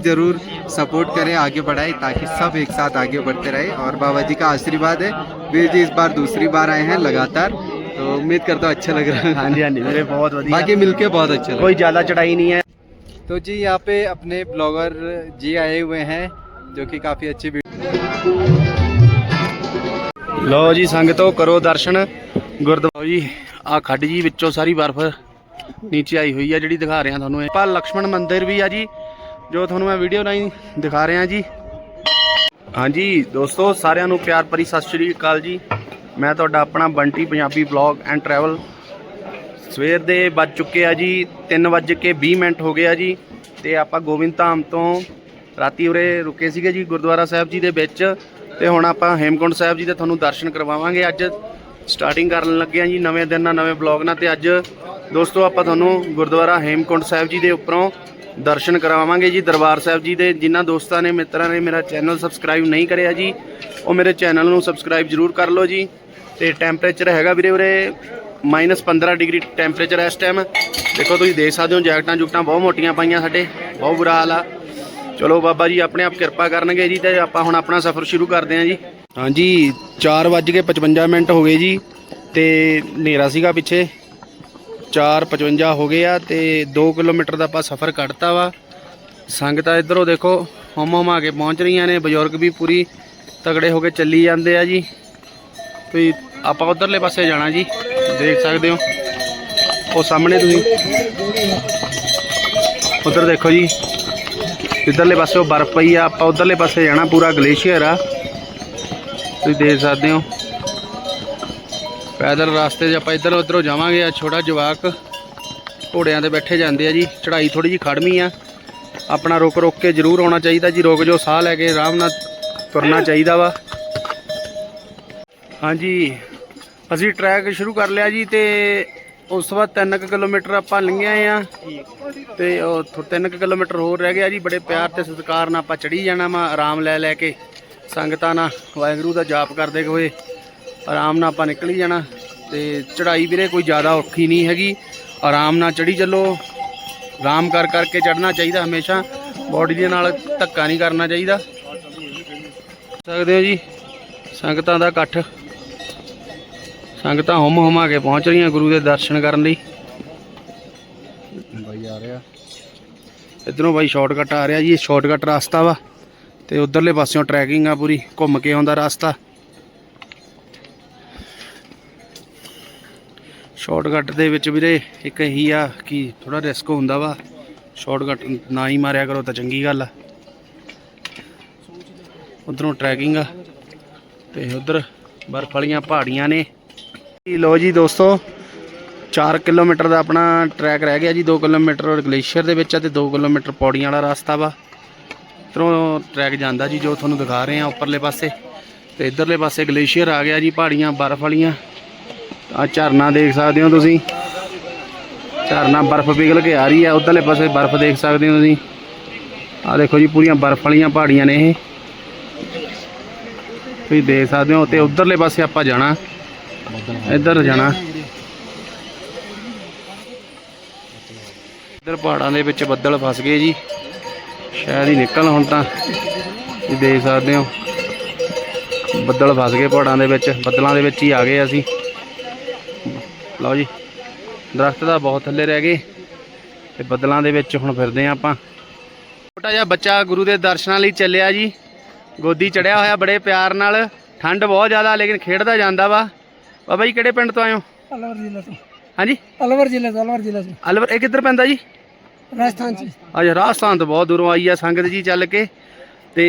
जरूर सपोर्ट करें आगे बढ़ाएं ताकि सब एक साथ आगे बढ़ते रहे और बाबा जी का आशीर्वाद है वीर जी इस बार दूसरी बार आए हैं लगातार तो उम्मीद करता हूँ अच्छा लग रहा है ਹਾਂਜੀ ਹਾਂਜੀ ਵੀਰੇ ਬਹੁਤ ਵਧੀਆ बाकी मिलके बहुत अच्छा लगा ਕੋਈ ਜ਼ਿਆਦਾ ਚੜਾਈ ਨਹੀਂ ਹੈ तो जी यहाँ पे अपने ब्लॉगर जी आए हुए हैं जो कि काफ़ी अच्छी ਲਓ ਜੀ ਸੰਗਤੋ ਕਰੋ ਦਰਸ਼ਨ ਗੁਰਦੁਆਰਾ ਜੀ ਆ ਖੱਡ ਜੀ ਵਿੱਚੋਂ ਸਾਰੀ ਬਰਫ਼ ਨੀਚੇ ਆਈ ਹੋਈ ਆ ਜਿਹੜੀ ਦਿਖਾ ਰਿਹਾ ਤੁਹਾਨੂੰ ਇਹ ਆਪਾਂ ਲਕਸ਼ਮਣ ਮੰਦਿਰ ਵੀ ਆ ਜੀ ਜੋ ਤੁਹਾਨੂੰ ਮੈਂ ਵੀਡੀਓ ਰਾਹੀਂ ਦਿਖਾ ਰਿਹਾ ਜੀ। ਹਾਂਜੀ, ਦੋਸਤੋ, ਸਾਰਿਆਂ ਨੂੰ ਪਿਆਰ ਭਰੀ ਸਤਿ ਸ਼੍ਰੀ ਅਕਾਲ ਜੀ। ਮੈਂ ਤੁਹਾਡਾ ਆਪਣਾ Bunty Punjabi vlog and travel ਸਵੇਰ ਦੇ ਵੱਜ ਚੁੱਕੇ ਆ ਜੀ 3 ਵੱਜ ਕੇ 20 ਮਿੰਟ ਹੋ ਗਏ ਆ ਜੀ। ਤੇ ਆਪਾਂ ਗੋਬਿੰਦ ਧਾਮ ਤੋਂ ਰਾਤੀ ਉਰੇ ਰੁਕੇ ਸੀਗੇ ਜੀ, ਗੁਰਦੁਆਰਾ ਸਾਹਿਬ ਜੀ ਦੇ ਵਿੱਚ। ਤੇ ਹੁਣ ਆਪਾਂ ਹੇਮਕੁੰਟ ਸਾਹਿਬ ਜੀ ਦੇ ਤੁਹਾਨੂੰ ਦਰਸ਼ਨ ਕਰਵਾਵਾਂਗੇ ਅੱਜ। ਸਟਾਰਟਿੰਗ ਕਰਨ ਲੱਗੇ ਆ ਜੀ, ਨਵੇਂ ਦਿਨ ਨਾਲ ਨਵੇਂ ਬਲੌਗ ਨਾਲ ਤੇ ਅੱਜ ਦੋਸਤੋ, ਆਪਾਂ ਤੁਹਾਨੂੰ ਗੁਰਦੁਆਰਾ ਹੇਮਕੁੰਟ ਸਾਹਿਬ ਜੀ ਦੇ ਉੱਪਰੋਂ ਦਰਸ਼ਨ ਕਰਾਵਾਂਗੇ ਜੀ, ਦਰਬਾਰ ਸਾਹਿਬ ਜੀ ਦੇ। ਜਿਨ੍ਹਾਂ ਦੋਸਤਾਂ ਨੇ, ਮਿੱਤਰਾਂ ਨੇ ਮੇਰਾ ਚੈਨਲ ਸਬਸਕ੍ਰਾਈਬ ਨਹੀਂ ਕਰਿਆ ਜੀ, ਉਹ ਮੇਰੇ ਚੈਨਲ ਨੂੰ ਸਬਸਕ੍ਰਾਈਬ ਜਰੂਰ ਕਰ ਲਓ ਜੀ। ਤੇ ਟੈਂਪਰੇਚਰ ਹੈਗਾ ਵੀਰੇ ਉਰੇ -15 ਡਿਗਰੀ ਟੈਂਪਰੇਚਰ ਇਸ ਟਾਈਮ ਦੇਖੋ, ਤੁਸੀਂ ਦੇਖ ਸਕਦੇ ਹੋ, ਜੈਕਟਾਂ ਜੁਕਟਾਂ ਬਹੁਤ ਮੋਟੀਆਂ ਪਾਈਆਂ ਸਾਡੇ, ਬਹੁਤ ਬੁਰਾ ਹਾਲ ਆ। ਚਲੋ, ਬਾਬਾ ਜੀ ਆਪਣੇ ਆਪ ਕਿਰਪਾ ਕਰਨਗੇ ਜੀ, ਤੇ ਆਪਾਂ ਹੁਣ ਆਪਣਾ ਸਫ਼ਰ ਸ਼ੁਰੂ ਕਰਦੇ ਹਾਂ ਜੀ। ਹਾਂਜੀ 4:55 ਮਿੰਟ ਹੋ ਗਏ ਜੀ, ਤੇ ਹਨੇਰਾ ਸੀਗਾ ਪਿੱਛੇ। 4:55 ਹੋ ਗਏ ਆ ਤੇ 2 ਕਿਲੋਮੀਟਰ ਦਾ ਆਪਾਂ ਸਫ਼ਰ ਕੱਢਤਾ ਵਾ। ਸੰਗਤਾਂ ਇਧਰੋਂ ਦੇਖੋ, ਹਮ ਹਮ ਆ ਕੇ ਪਹੁੰਚ ਰਹੀਆਂ ਨੇ, ਬਜ਼ੁਰਗ ਵੀ ਪੂਰੀ ਤਗੜੇ ਹੋ ਕੇ ਚੱਲੀ ਜਾਂਦੇ ਆ ਜੀ। ਤੇ ਆਪਾਂ ਉਧਰਲੇ ਪਾਸੇ ਜਾਣਾ ਜੀ, ਦੇਖ ਸਕਦੇ ਹੋ। ਉਹ ਸਾਹਮਣੇ ਤੁਸੀਂ। ਉਧਰ ਦੇਖੋ ਜੀ, ਇਧਰਲੇ ਪਾਸੇ ਉਹ ਬਰਫ਼ ਪਈ ਆ, ਆਪਾਂ ਉਧਰਲੇ ਪਾਸੇ ਜਾਣਾ ਪੂਰਾ ਗਲੇਸ਼ੀਅਰ ਆ। ਤੁਸੀਂ ਦੇਖ ਸਕਦੇ ਹੋ। ਪੈਦਲ ਰਸਤੇ 'ਚ ਆਪਾਂ ਇੱਧਰ ਉੱਧਰੋਂ ਜਾਵਾਂਗੇ। ਆ ਛੋਟਾ ਜਵਾਕ ਘੋੜਿਆਂ ਤੇ ਬੈਠੇ ਜਾਂਦੇ ਆ ਜੀ। ਚੜ੍ਹਾਈ ਥੋੜੀ ਜੀ ਖੜਮੀ ਆ। ਆਪਣਾ ਰੁਕ ਰੁਕ ਕੇ ਜ਼ਰੂਰ ਆਉਣਾ ਚਾਹੀਦਾ ਜੀ। ਰੁਕ ਜੋ ਸਾਹ ਲੈ ਕੇ ਆਰਾਮ ਨਾਲ ਤੁਰਨਾ ਚਾਹੀਦਾ ਵਾ। ਹਾਂਜੀ, ਅਸੀਂ ਟਰੈਕ ਸ਼ੁਰੂ ਕਰ ਲਿਆ ਜੀ ਤੇ ਉਸ ਤੋਂ ਬਾਅਦ 3 ਕਿਲੋਮੀਟਰ ਆਪਾਂ ਲੰਘੇ ਆ। ਤੇ ਉਹ 3 ਕਿਲੋਮੀਟਰ ਹੋਰ ਰਹਿ ਗਿਆ ਜੀ। ਬੜੇ ਪਿਆਰ ਤੇ ਸਤਿਕਾਰ ਨਾਲ ਆਪਾਂ ਚੜੀ ਜਾਣਾ ਵਾ। ਆਰਾਮ ਲੈ ਲੈ ਕੇ ਸੰਗਤਾਂ ਨਾਲ। ਵਾਹਿਗੁਰੂ ਦਾ ਜਾਪ ਕਰਦੇ ਹੋਏ। ਆਰਾਮ ਨਾਲ ਆਪਾਂ ਨਿਕਲੀ ਜਾਣਾ ਤੇ ਚੜ੍ਹਾਈ ਵੀਰੇ ਕੋਈ ਜ਼ਿਆਦਾ ਔਖੀ ਨਹੀਂ ਹੈਗੀ। ਆਰਾਮ ਨਾਲ ਚੜ੍ਹੀ ਚੱਲੋ। ਆਰਾਮ ਕਰ ਕਰਕੇ ਚੜ੍ਹਨਾ ਚਾਹੀਦਾ ਹਮੇਸ਼ਾ। ਬਾਡੀ ਦੇ ਨਾਲ ਧੱਕਾ ਨਹੀਂ ਕਰਨਾ ਚਾਹੀਦਾ। ਸਕਦੇ ਹੋ ਜੀ ਸੰਗਤਾਂ ਦਾ ਇਕੱਠ। ਸੰਗਤਾਂ ਹਮ ਹਮਾ ਕੇ ਪਹੁੰਚ ਰਹੀਆਂ ਗੁਰੂ ਦੇ ਦਰਸ਼ਨ ਕਰਨ ਲਈ। ਬਾਈ ਆ ਰਿਹਾ। ਇਧਰੋਂ ਬਾਈ ਸ਼ਾਰਟਕਟ ਆ ਰਿਹਾ ਜੀ ਇਹ ਸ਼ਾਰਟਕਟ ਰਸਤਾ ਵਾ। ਤੇ ਉਧਰਲੇ ਪਾਸਿਓਂ ਟਰੈਕਿੰਗ ਆ ਪੂਰੀ ਘੁੰਮ ਕੇ ਆਉਂਦਾ ਰਸਤਾ। ਸ਼ਾਰਟਕਟ ਦੇ ਵਿੱਚ ਵੀਰੇ ਇੱਕ ਇਹੀ ਆ ਕਿ ਥੋੜਾ ਰਿਸਕ ਹੁੰਦਾ ਵਾ। ਸ਼ਾਰਟਕਟ ਨਾ ਹੀ ਮਾਰਿਆ ਕਰੋ ਤਾਂ ਚੰਗੀ ਗੱਲ ਆ। ਉਧਰੋਂ ਟਰੈਕਿੰਗ ਆ ਤੇ ਉਧਰ ਬਰਫ਼ ਵਾਲੀਆਂ ਪਹਾੜੀਆਂ ਨੇ। ਜੀ ਲੋ ਜੀ ਦੋਸਤੋ 4 ਕਿਲੋਮੀਟਰ ਦਾ ਆਪਣਾ ਟਰੈਕ ਰਹਿ ਗਿਆ ਜੀ। 2 ਕਿਲੋਮੀਟਰ ਗਲੇਸ਼ੀਅਰ ਦੇ ਵਿੱਚ ਆ ਤੇ 2 ਕਿਲੋਮੀਟਰ ਪੌੜੀਆਂ ਵਾਲਾ ਰਸਤਾ ਵਾ। ਇੱਧਰੋਂ ਟਰੈਕ ਜਾਂਦਾ ਜੀ ਜੋ ਤੁਹਾਨੂੰ ਦਿਖਾ ਰਹੇ ਆ ਉੱਪਰਲੇ ਪਾਸੇ। ਤੇ ਇਧਰਲੇ ਪਾਸੇ ਗਲੇਸ਼ੀਅਰ ਆ ਗਿਆ ਜੀ ਪਹਾੜੀਆਂ, ਬਰਫ਼ ਵਾਲੀਆਂ। ਆ ਝਰਨਾ ਦੇਖ ਸਕਦੇ ਹੋ ਤੁਸੀਂ। ਝਰਨਾ ਬਰਫ਼ ਪਿਘਲ ਕੇ ਆ ਰਹੀ ਹੈ, ਉਧਰਲੇ ਪਾਸੇ ਬਰਫ਼ ਦੇਖ ਸਕਦੇ ਹੋ ਤੁਸੀਂ। ਆ ਦੇਖੋ ਜੀ, ਪੂਰੀਆਂ ਬਰਫ਼ ਵਾਲੀਆਂ ਪਹਾੜੀਆਂ ਨੇ ਇਹ। ਤੁਸੀਂ ਦੇਖ ਸਕਦੇ ਹੋ, ਤੇ ਉਧਰਲੇ ਪਾਸੇ ਆਪਾਂ ਜਾਣਾ। ਇੱਧਰ ਜਾਣਾ। ਇੱਧਰ ਪਹਾੜਾਂ ਦੇ ਵਿੱਚ ਬੱਦਲ ਫਸ ਗਏ ਜੀ। ਸ਼ਾਇਦ ਹੀ ਨਿਕਲ ਹੁਣ ਤਾਂ। ਤੁਸੀਂ ਦੇਖ ਸਕਦੇ ਹੋ। ਬੱਦਲ ਫਸ ਗਏ ਪਹਾੜਾਂ ਦੇ ਵਿੱਚ, ਬੱਦਲਾਂ ਦੇ ਵਿੱਚ ਹੀ ਆ ਗਏ ਅਸੀਂ। ਲਓ ਜੀ ਦਰਖਤ ਦਾ ਬਹੁਤ ਥੱਲੇ ਰਹਿ ਗਏ ਤੇ ਬੱਦਲਾਂ ਦੇ ਵਿੱਚ ਹੁਣ ਫਿਰਦੇ ਆ ਆਪਾਂ। ਛੋਟਾ ਜਿਹਾ ਬੱਚਾ ਗੁਰੂ ਦੇ ਦਰਸ਼ਨਾਂ ਲਈ ਚੱਲਿਆ ਜੀ ਗੋਦੀ ਚੜਿਆ ਹੋਇਆ ਬੜੇ ਪਿਆਰ ਨਾਲ ਠੰਡ ਬਹੁਤ ਜ਼ਿਆਦਾ ਲੇਕਿਨ ਖੇਡਦਾ ਜਾਂਦਾ ਵਾ। ਬਾਬਾ ਜੀ ਕਿਹੜੇ ਪਿੰਡ ਤੋਂ ਆਇਓ ਅਲਵਰ ਜ਼ਿਲ੍ਹੇ ਤੋਂ। ਹਾਂਜੀ? ਅਲਵਰ ਜ਼ਿਲ੍ਹੇ ਤੋਂ ਅਲਵਰ ਜ਼ਿਲ੍ਹੇ ਤੋਂ। ਅਲਵਰ ਇਹ ਕਿੱਧਰ ਪੈਂਦਾ ਜੀ? ਰਾਜਸਥਾਨ ਚ। ਅੱਛਾ ਰਾਜਸਥਾਨ ਤੋਂ ਬਹੁਤ ਦੂਰੋਂ ਆਈ ਆ ਸੰਗਤ ਜੀ ਚੱਲ ਕੇ ਤੇ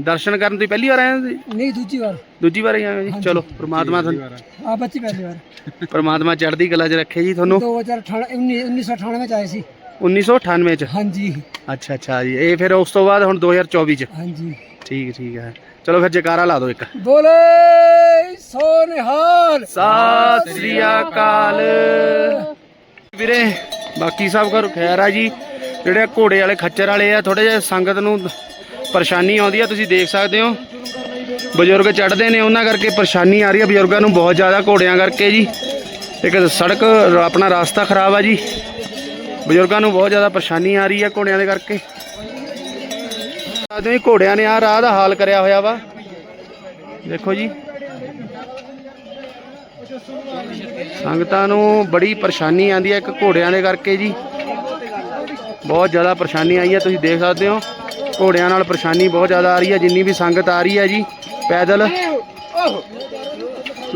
ਦਰਸ਼ਨ ਕਰਨ ਤੁਸੀਂ ਪਹਿਲੀ ਵਾਰ ਆਏ ਹੋ ਜੀ? ਨਹੀਂ ਦੂਜੀ ਵਾਰ। ਦੂਜੀ ਵਾਰ ਹੀ ਆਏ ਜੀ? ਹਾਂਜੀ। ਚਲੋ ਪ੍ਰਮਾਤਮਾ ਤੁਹਾਨੂੰ ਆ। ਬੱਚੀ ਪਹਿਲੀ ਵਾਰ। ਪ੍ਰਮਾਤਮਾ ਚੜ੍ਹਦੀ ਕਲਾ 'ਚ ਰੱਖੇ ਜੀ ਤੁਹਾਨੂੰ। 2018 1998 ਵਿੱਚ ਆਏ ਸੀ। 1998 'ਚ? ਹਾਂਜੀ। ਅੱਛਾ ਅੱਛਾ ਜੀ। ਇਹ ਫਿਰ ਉਸ ਤੋਂ ਬਾਅਦ ਹੁਣ 2024 'ਚ? ਹਾਂਜੀ। ਠੀਕ ਠੀਕ ਹੈ। ਚਲੋ ਫਿਰ ਜੈਕਾਰਾ ਲਾ ਦਿਓ ਇੱਕ। ਬੋਲੇ ਸੋ ਨਿਹਾਲ ਸਤਿ ਸ੍ਰੀ ਅਕਾਲ। ਵੀਰੇ ਬਾਕੀ ਸਭ ਘਰ ਖੈਰ ਆ ਜੀ। ਜਿਹੜੇ ਘੋੜੇ ਵਾਲੇ ਖੱਚਰ ਵਾਲੇ ਆ ਥੋੜੇ ਜਿਹਾ ਸੰਗਤ ਨੂੰ ਪਰੇਸ਼ਾਨੀ ਆਉਂਦੀ ਆ, ਤੁਸੀਂ ਦੇਖ ਸਕਦੇ ਹੋ। ਬਜ਼ੁਰਗ ਚੜਦੇ ਨੇ, ਉਹਨਾਂ ਕਰਕੇ ਪਰੇਸ਼ਾਨੀ ਆ ਰਹੀ ਹੈ ਬਜ਼ੁਰਗਾਂ ਨੂੰ ਬਹੁਤ ਜ਼ਿਆਦਾ ਘੋੜਿਆਂ ਕਰਕੇ ਜੀ। ਇੱਕ ਸੜਕ ਆਪਣਾ ਰਾਸਤਾ ਖਰਾਬ ਆ ਜੀ। ਬਜ਼ੁਰਗਾਂ ਨੂੰ ਬਹੁਤ ਜ਼ਿਆਦਾ ਪਰੇਸ਼ਾਨੀ ਆ ਰਹੀ ਹੈ ਘੋੜਿਆਂ ਦੇ ਕਰਕੇ। ਆਦਮੀ ਘੋੜਿਆਂ ਨੇ ਆ ਰਾਹ ਦਾ ਹਾਲ ਕਰਿਆ ਹੋਇਆ ਵਾ। ਦੇਖੋ ਜੀ। ਸੰਗਤਾਂ ਨੂੰ ਬੜੀ ਪਰੇਸ਼ਾਨੀ ਆਂਦੀ ਹੈ ਇੱਕ ਘੋੜਿਆਂ ਦੇ ਕਰਕੇ ਜੀ। ਬਹੁਤ ਜ਼ਿਆਦਾ ਪਰੇਸ਼ਾਨੀ ਆਈ ਹੈ ਤੁਸੀਂ ਦੇਖ ਸਕਦੇ ਹੋ। ਘੋੜਿਆਂ ਨਾਲ ਪਰੇਸ਼ਾਨੀ ਬਹੁਤ ਜ਼ਿਆਦਾ ਆ ਰਹੀ ਹੈ, ਜਿੰਨੀ ਵੀ ਸੰਗਤ ਆ ਰਹੀ ਹੈ ਜੀ, ਪੈਦਲ।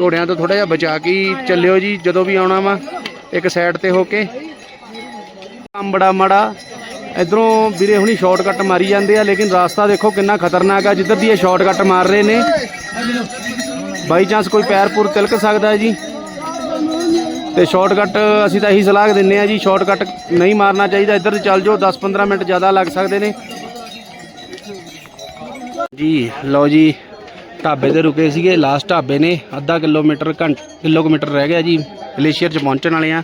ਘੋੜਿਆਂ ਤੋਂ ਥੋੜਾ ਜਿਹਾ ਬਚਾ ਕੇ ਹੀ ਚੱਲਿਓ ਜੀ, ਜਦੋਂ ਵੀ ਆਉਣਾ ਵਾ, ਇੱਕ ਸਾਈਡ ਤੇ ਹੋ ਕੇ। ਕੰਮ ਬੜਾ ਮਾੜਾ, ਇਧਰੋਂ ਵੀਰੇ ਹੁਣੀ ਸ਼ਾਰਟਕਟ ਮਾਰੀ ਜਾਂਦੇ ਆ, ਲੇਕਿਨ ਰਾਸਤਾ ਦੇਖੋ ਕਿੰਨਾ ਖਤਰਨਾਕ ਆ, ਜਿੱਧਰ ਦੀ ਇਹ ਸ਼ਾਰਟਕਟ ਮਾਰ ਰਹੇ ਨੇ। ਬਾਈ ਚਾਂਸ ਕੋਈ ਪੈਰ ਪੁਰ ਤਿਲਕ ਸਕਦਾ ਹੈ ਜੀ। ਤੇ ਸ਼ਾਰਟਕਟ ਅਸੀਂ ਤਾਂ ਇਹੀ ਸਲਾਹ ਦਿੰਨੇ ਆ ਜੀ ਸ਼ਾਰਟਕਟ ਨਹੀਂ ਮਾਰਨਾ ਚਾਹੀਦਾ, ਇੱਧਰ ਚੱਲ ਜਾਓ 10-15 ਮਿੰਟ ਜ਼ਿਆਦਾ ਲੱਗ ਸਕਦੇ ਨੇ। ਜੀ, ਲਓ ਜੀ, ਢਾਬੇ ਤੇ ਰੁਕੇ ਸੀਗੇ ਲਾਸਟ ਢਾਬੇ ਨੇ, ਅੱਧਾ ਕਿਲੋਮੀਟਰ ਘੰਟ, ਕਿਲੋਮੀਟਰ ਰਹਿ ਗਿਆ ਜੀ, ਗਲੇਸ਼ੀਅਰ 'ਚ ਪਹੁੰਚਣ ਵਾਲੇ ਆ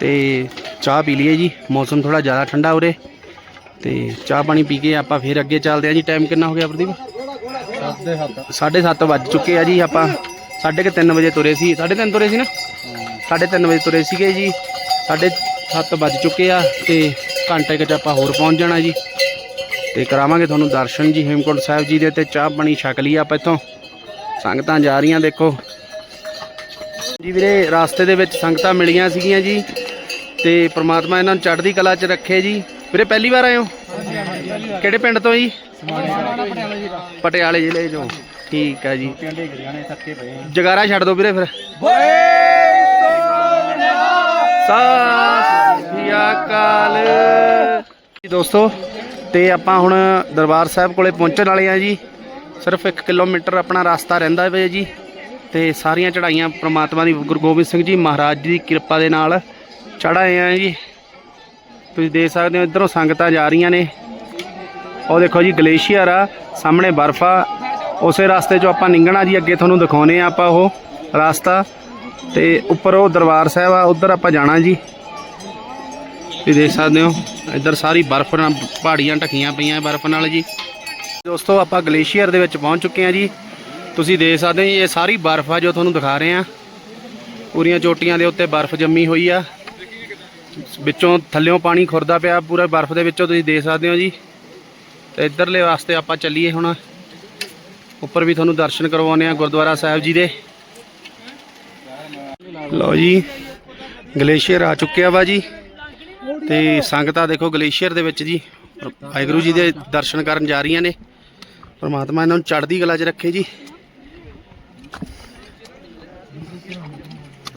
ਤੇ ਚਾਹ ਪੀ ਲਈਏ ਜੀ, ਮੌਸਮ ਥੋੜਾ ਜ਼ਿਆਦਾ ਠੰਡਾ ਉਰੇ। ਤੇ ਚਾਹ ਪਾਣੀ ਪੀ ਕੇ ਆਪਾਂ ਫਿਰ ਅੱਗੇ ਚੱਲਦੇ ਆ ਜੀ। ਟਾਈਮ ਕਿੰਨਾ ਹੋ ਗਿਆ ਪ੍ਰਦੀਪ? 7:30 ਵੱਜ ਚੁੱਕੇ ਆ ਜੀ ਆਪਾਂ। 3:30 ਵਜੇ ਤੁਰੇ ਸੀ। 3:30 ਤੁਰੇ ਸੀ ਨਾ? 3:30 ਵਜੇ ਤੁਰੇ ਸੀਗੇ ਜੀ। 7:30 ਵੱਜ ਚੁੱਕੇ ਆ ਤੇ ਘੰਟੇ ਕੁ ਚ ਆਪਾਂ ਹੋਰ ਪਹੁੰਚ ਜਾਣਾ ਜੀ। ਤੇ ਕਰਾਵਾਂਗੇ ਤੁਹਾਨੂੰ ਦਰਸ਼ਨ ਜੀ, ਹੇਮਕੁੰਟ ਸਾਹਿਬ ਜੀ ਦੇ ਤੇ ਚਾਹ ਬਣੀ ਛਕ ਲਈ ਆਪਾਂ ਇੱਥੋਂ। ਸੰਗਤਾਂ ਜਾ ਰਹੀਆਂ ਦੇਖੋ। ਜੀ ਵੀਰੇ, ਰਾਸਤੇ ਦੇ ਵਿੱਚ ਸੰਗਤਾਂ ਮਿਲੀਆਂ ਸੀਗੀਆਂ ਜੀ ਤੇ ਪ੍ਰਮਾਤਮਾ ਇਹਨਾਂ ਨੂੰ ਚੜ੍ਹਦੀ ਕਲਾ 'ਚ ਰੱਖੇ ਜੀ। ਵੀਰੇ, ਪਹਿਲੀ ਵਾਰ ਆਏ ਹੋ? ਕਿਹੜੇ ਪਿੰਡ ਤੋਂ ਜੀ? ਪਟਿਆਲੇ ਜ਼ਿਲ੍ਹੇ ਤੋਂ ਠੀਕ ਹੈ ਜੀ। ਜਗਾਰਾ ਛੱਡ ਦਿਓ ਵੀਰੇ ਫਿਰ। ਸਤਿ ਸ਼੍ਰੀ ਅਕਾਲ। ਦੋਸਤੋ ਤੇ ਆਪਾਂ ਹੁਣ ਦਰਬਾਰ ਸਾਹਿਬ ਕੋਲੇ ਪਹੁੰਚਣ ਵਾਲੇ ਆ ਜੀ। ਸਿਰਫ 1 ਕਿਲੋਮੀਟਰ ਆਪਣਾ ਰਸਤਾ ਰਹਿੰਦਾ ਵੇ ਜੀ। ਤੇ ਸਾਰੀਆਂ ਚੜਾਈਆਂ ਪ੍ਰਮਾਤਮਾ ਦੀ, ਗੁਰੂ ਗੋਬਿੰਦ ਸਿੰਘ ਜੀ ਮਹਾਰਾਜ ਜੀ ਦੀ ਕਿਰਪਾ ਦੇ ਨਾਲ ਚੜਾਏ ਆ ਜੀ। ਤੁਸੀਂ ਦੇਖ ਸਕਦੇ ਹੋ, ਇਧਰੋਂ ਸੰਗਤਾਂ ਜਾ ਰਹੀਆਂ ਨੇ। ਉਹ ਦੇਖੋ ਜੀ, ਗਲੇਸ਼ੀਅਰ ਆ, ਸਾਹਮਣੇ ਬਰਫ ਆ। ਉਸੇ ਰਸਤੇ 'ਚੋਂ ਆਪਾਂ ਨਿੰਗਣਾ ਜੀ, ਅੱਗੇ ਤੁਹਾਨੂੰ ਦਿਖਾਉਨੇ ਆ ਆਪਾਂ ਉਹ ਰਸਤਾ। ਤੇ ਉੱਪਰ ਉਹ ਦਰਬਾਰ ਸਾਹਿਬ ਆ, ਉਧਰ ਆਪਾਂ ਜਾਣਾ ਜੀ। ਤੁਸੀਂ ਦੇਖ ਸਕਦੇ ਹੋ ਇੱਧਰ ਸਾਰੀ ਬਰਫ਼ ਨਾਲ ਪਹਾੜੀਆਂ ਢਕੀਆਂ ਪਈਆਂ ਬਰਫ਼ ਨਾਲ ਜੀ। ਦੋਸਤੋ ਆਪਾਂ ਗਲੇਸ਼ੀਅਰ ਦੇ ਵਿੱਚ ਪਹੁੰਚ ਚੁੱਕੇ ਹਾਂ ਜੀ। ਤੁਸੀਂ ਦੇਖ ਸਕਦੇ ਹੋ ਜੀ, ਇਹ ਸਾਰੀ ਬਰਫ਼ ਆ ਜੋ ਤੁਹਾਨੂੰ ਦਿਖਾ ਰਹੇ ਆ ਪੂਰੀਆਂ ਚੋਟੀਆਂ ਦੇ ਉੱਤੇ ਬਰਫ਼ ਜੰਮੀ ਹੋਈ ਆ। ਵਿੱਚੋਂ ਥੱਲਿਓਂ ਪਾਣੀ ਖੁਰਦਾ ਪਿਆ ਪੂਰਾ ਬਰਫ਼ ਦੇ ਵਿੱਚੋਂ ਤੁਸੀਂ ਦੇਖ ਸਕਦੇ ਹੋ ਜੀ। ਤੇ ਇੱਧਰਲੇ ਵਾਸਤੇ ਆਪਾਂ ਚੱਲੀਏ ਹੁਣ। ਉੱਪਰ ਵੀ ਤੁਹਾਨੂੰ ਦਰਸ਼ਨ ਕਰਵਾਉਨੇ ਆ ਗੁਰਦੁਆਰਾ ਸਾਹਿਬ ਜੀ ਦੇ। ਲਓ ਜੀ ਗਲੇਸ਼ੀਅਰ ਆ ਚੁੱਕਿਆ ਵਾ ਜੀ। ਤੇ ਸੰਗਤਾਂ ਦੇਖੋ ਗਲੇਸ਼ੀਅਰ ਦੇ ਵਿੱਚ ਜੀ, ਵਾਹਿਗੁਰੂ ਜੀ ਦੇ ਦਰਸ਼ਨ ਕਰਨ ਜਾ ਰਹੀਆਂ ਨੇ। ਪਰਮਾਤਮਾ ਇਹਨਾਂ ਨੂੰ ਚੜ੍ਹਦੀ ਕਲਾ 'ਚ ਰੱਖੇ ਜੀ।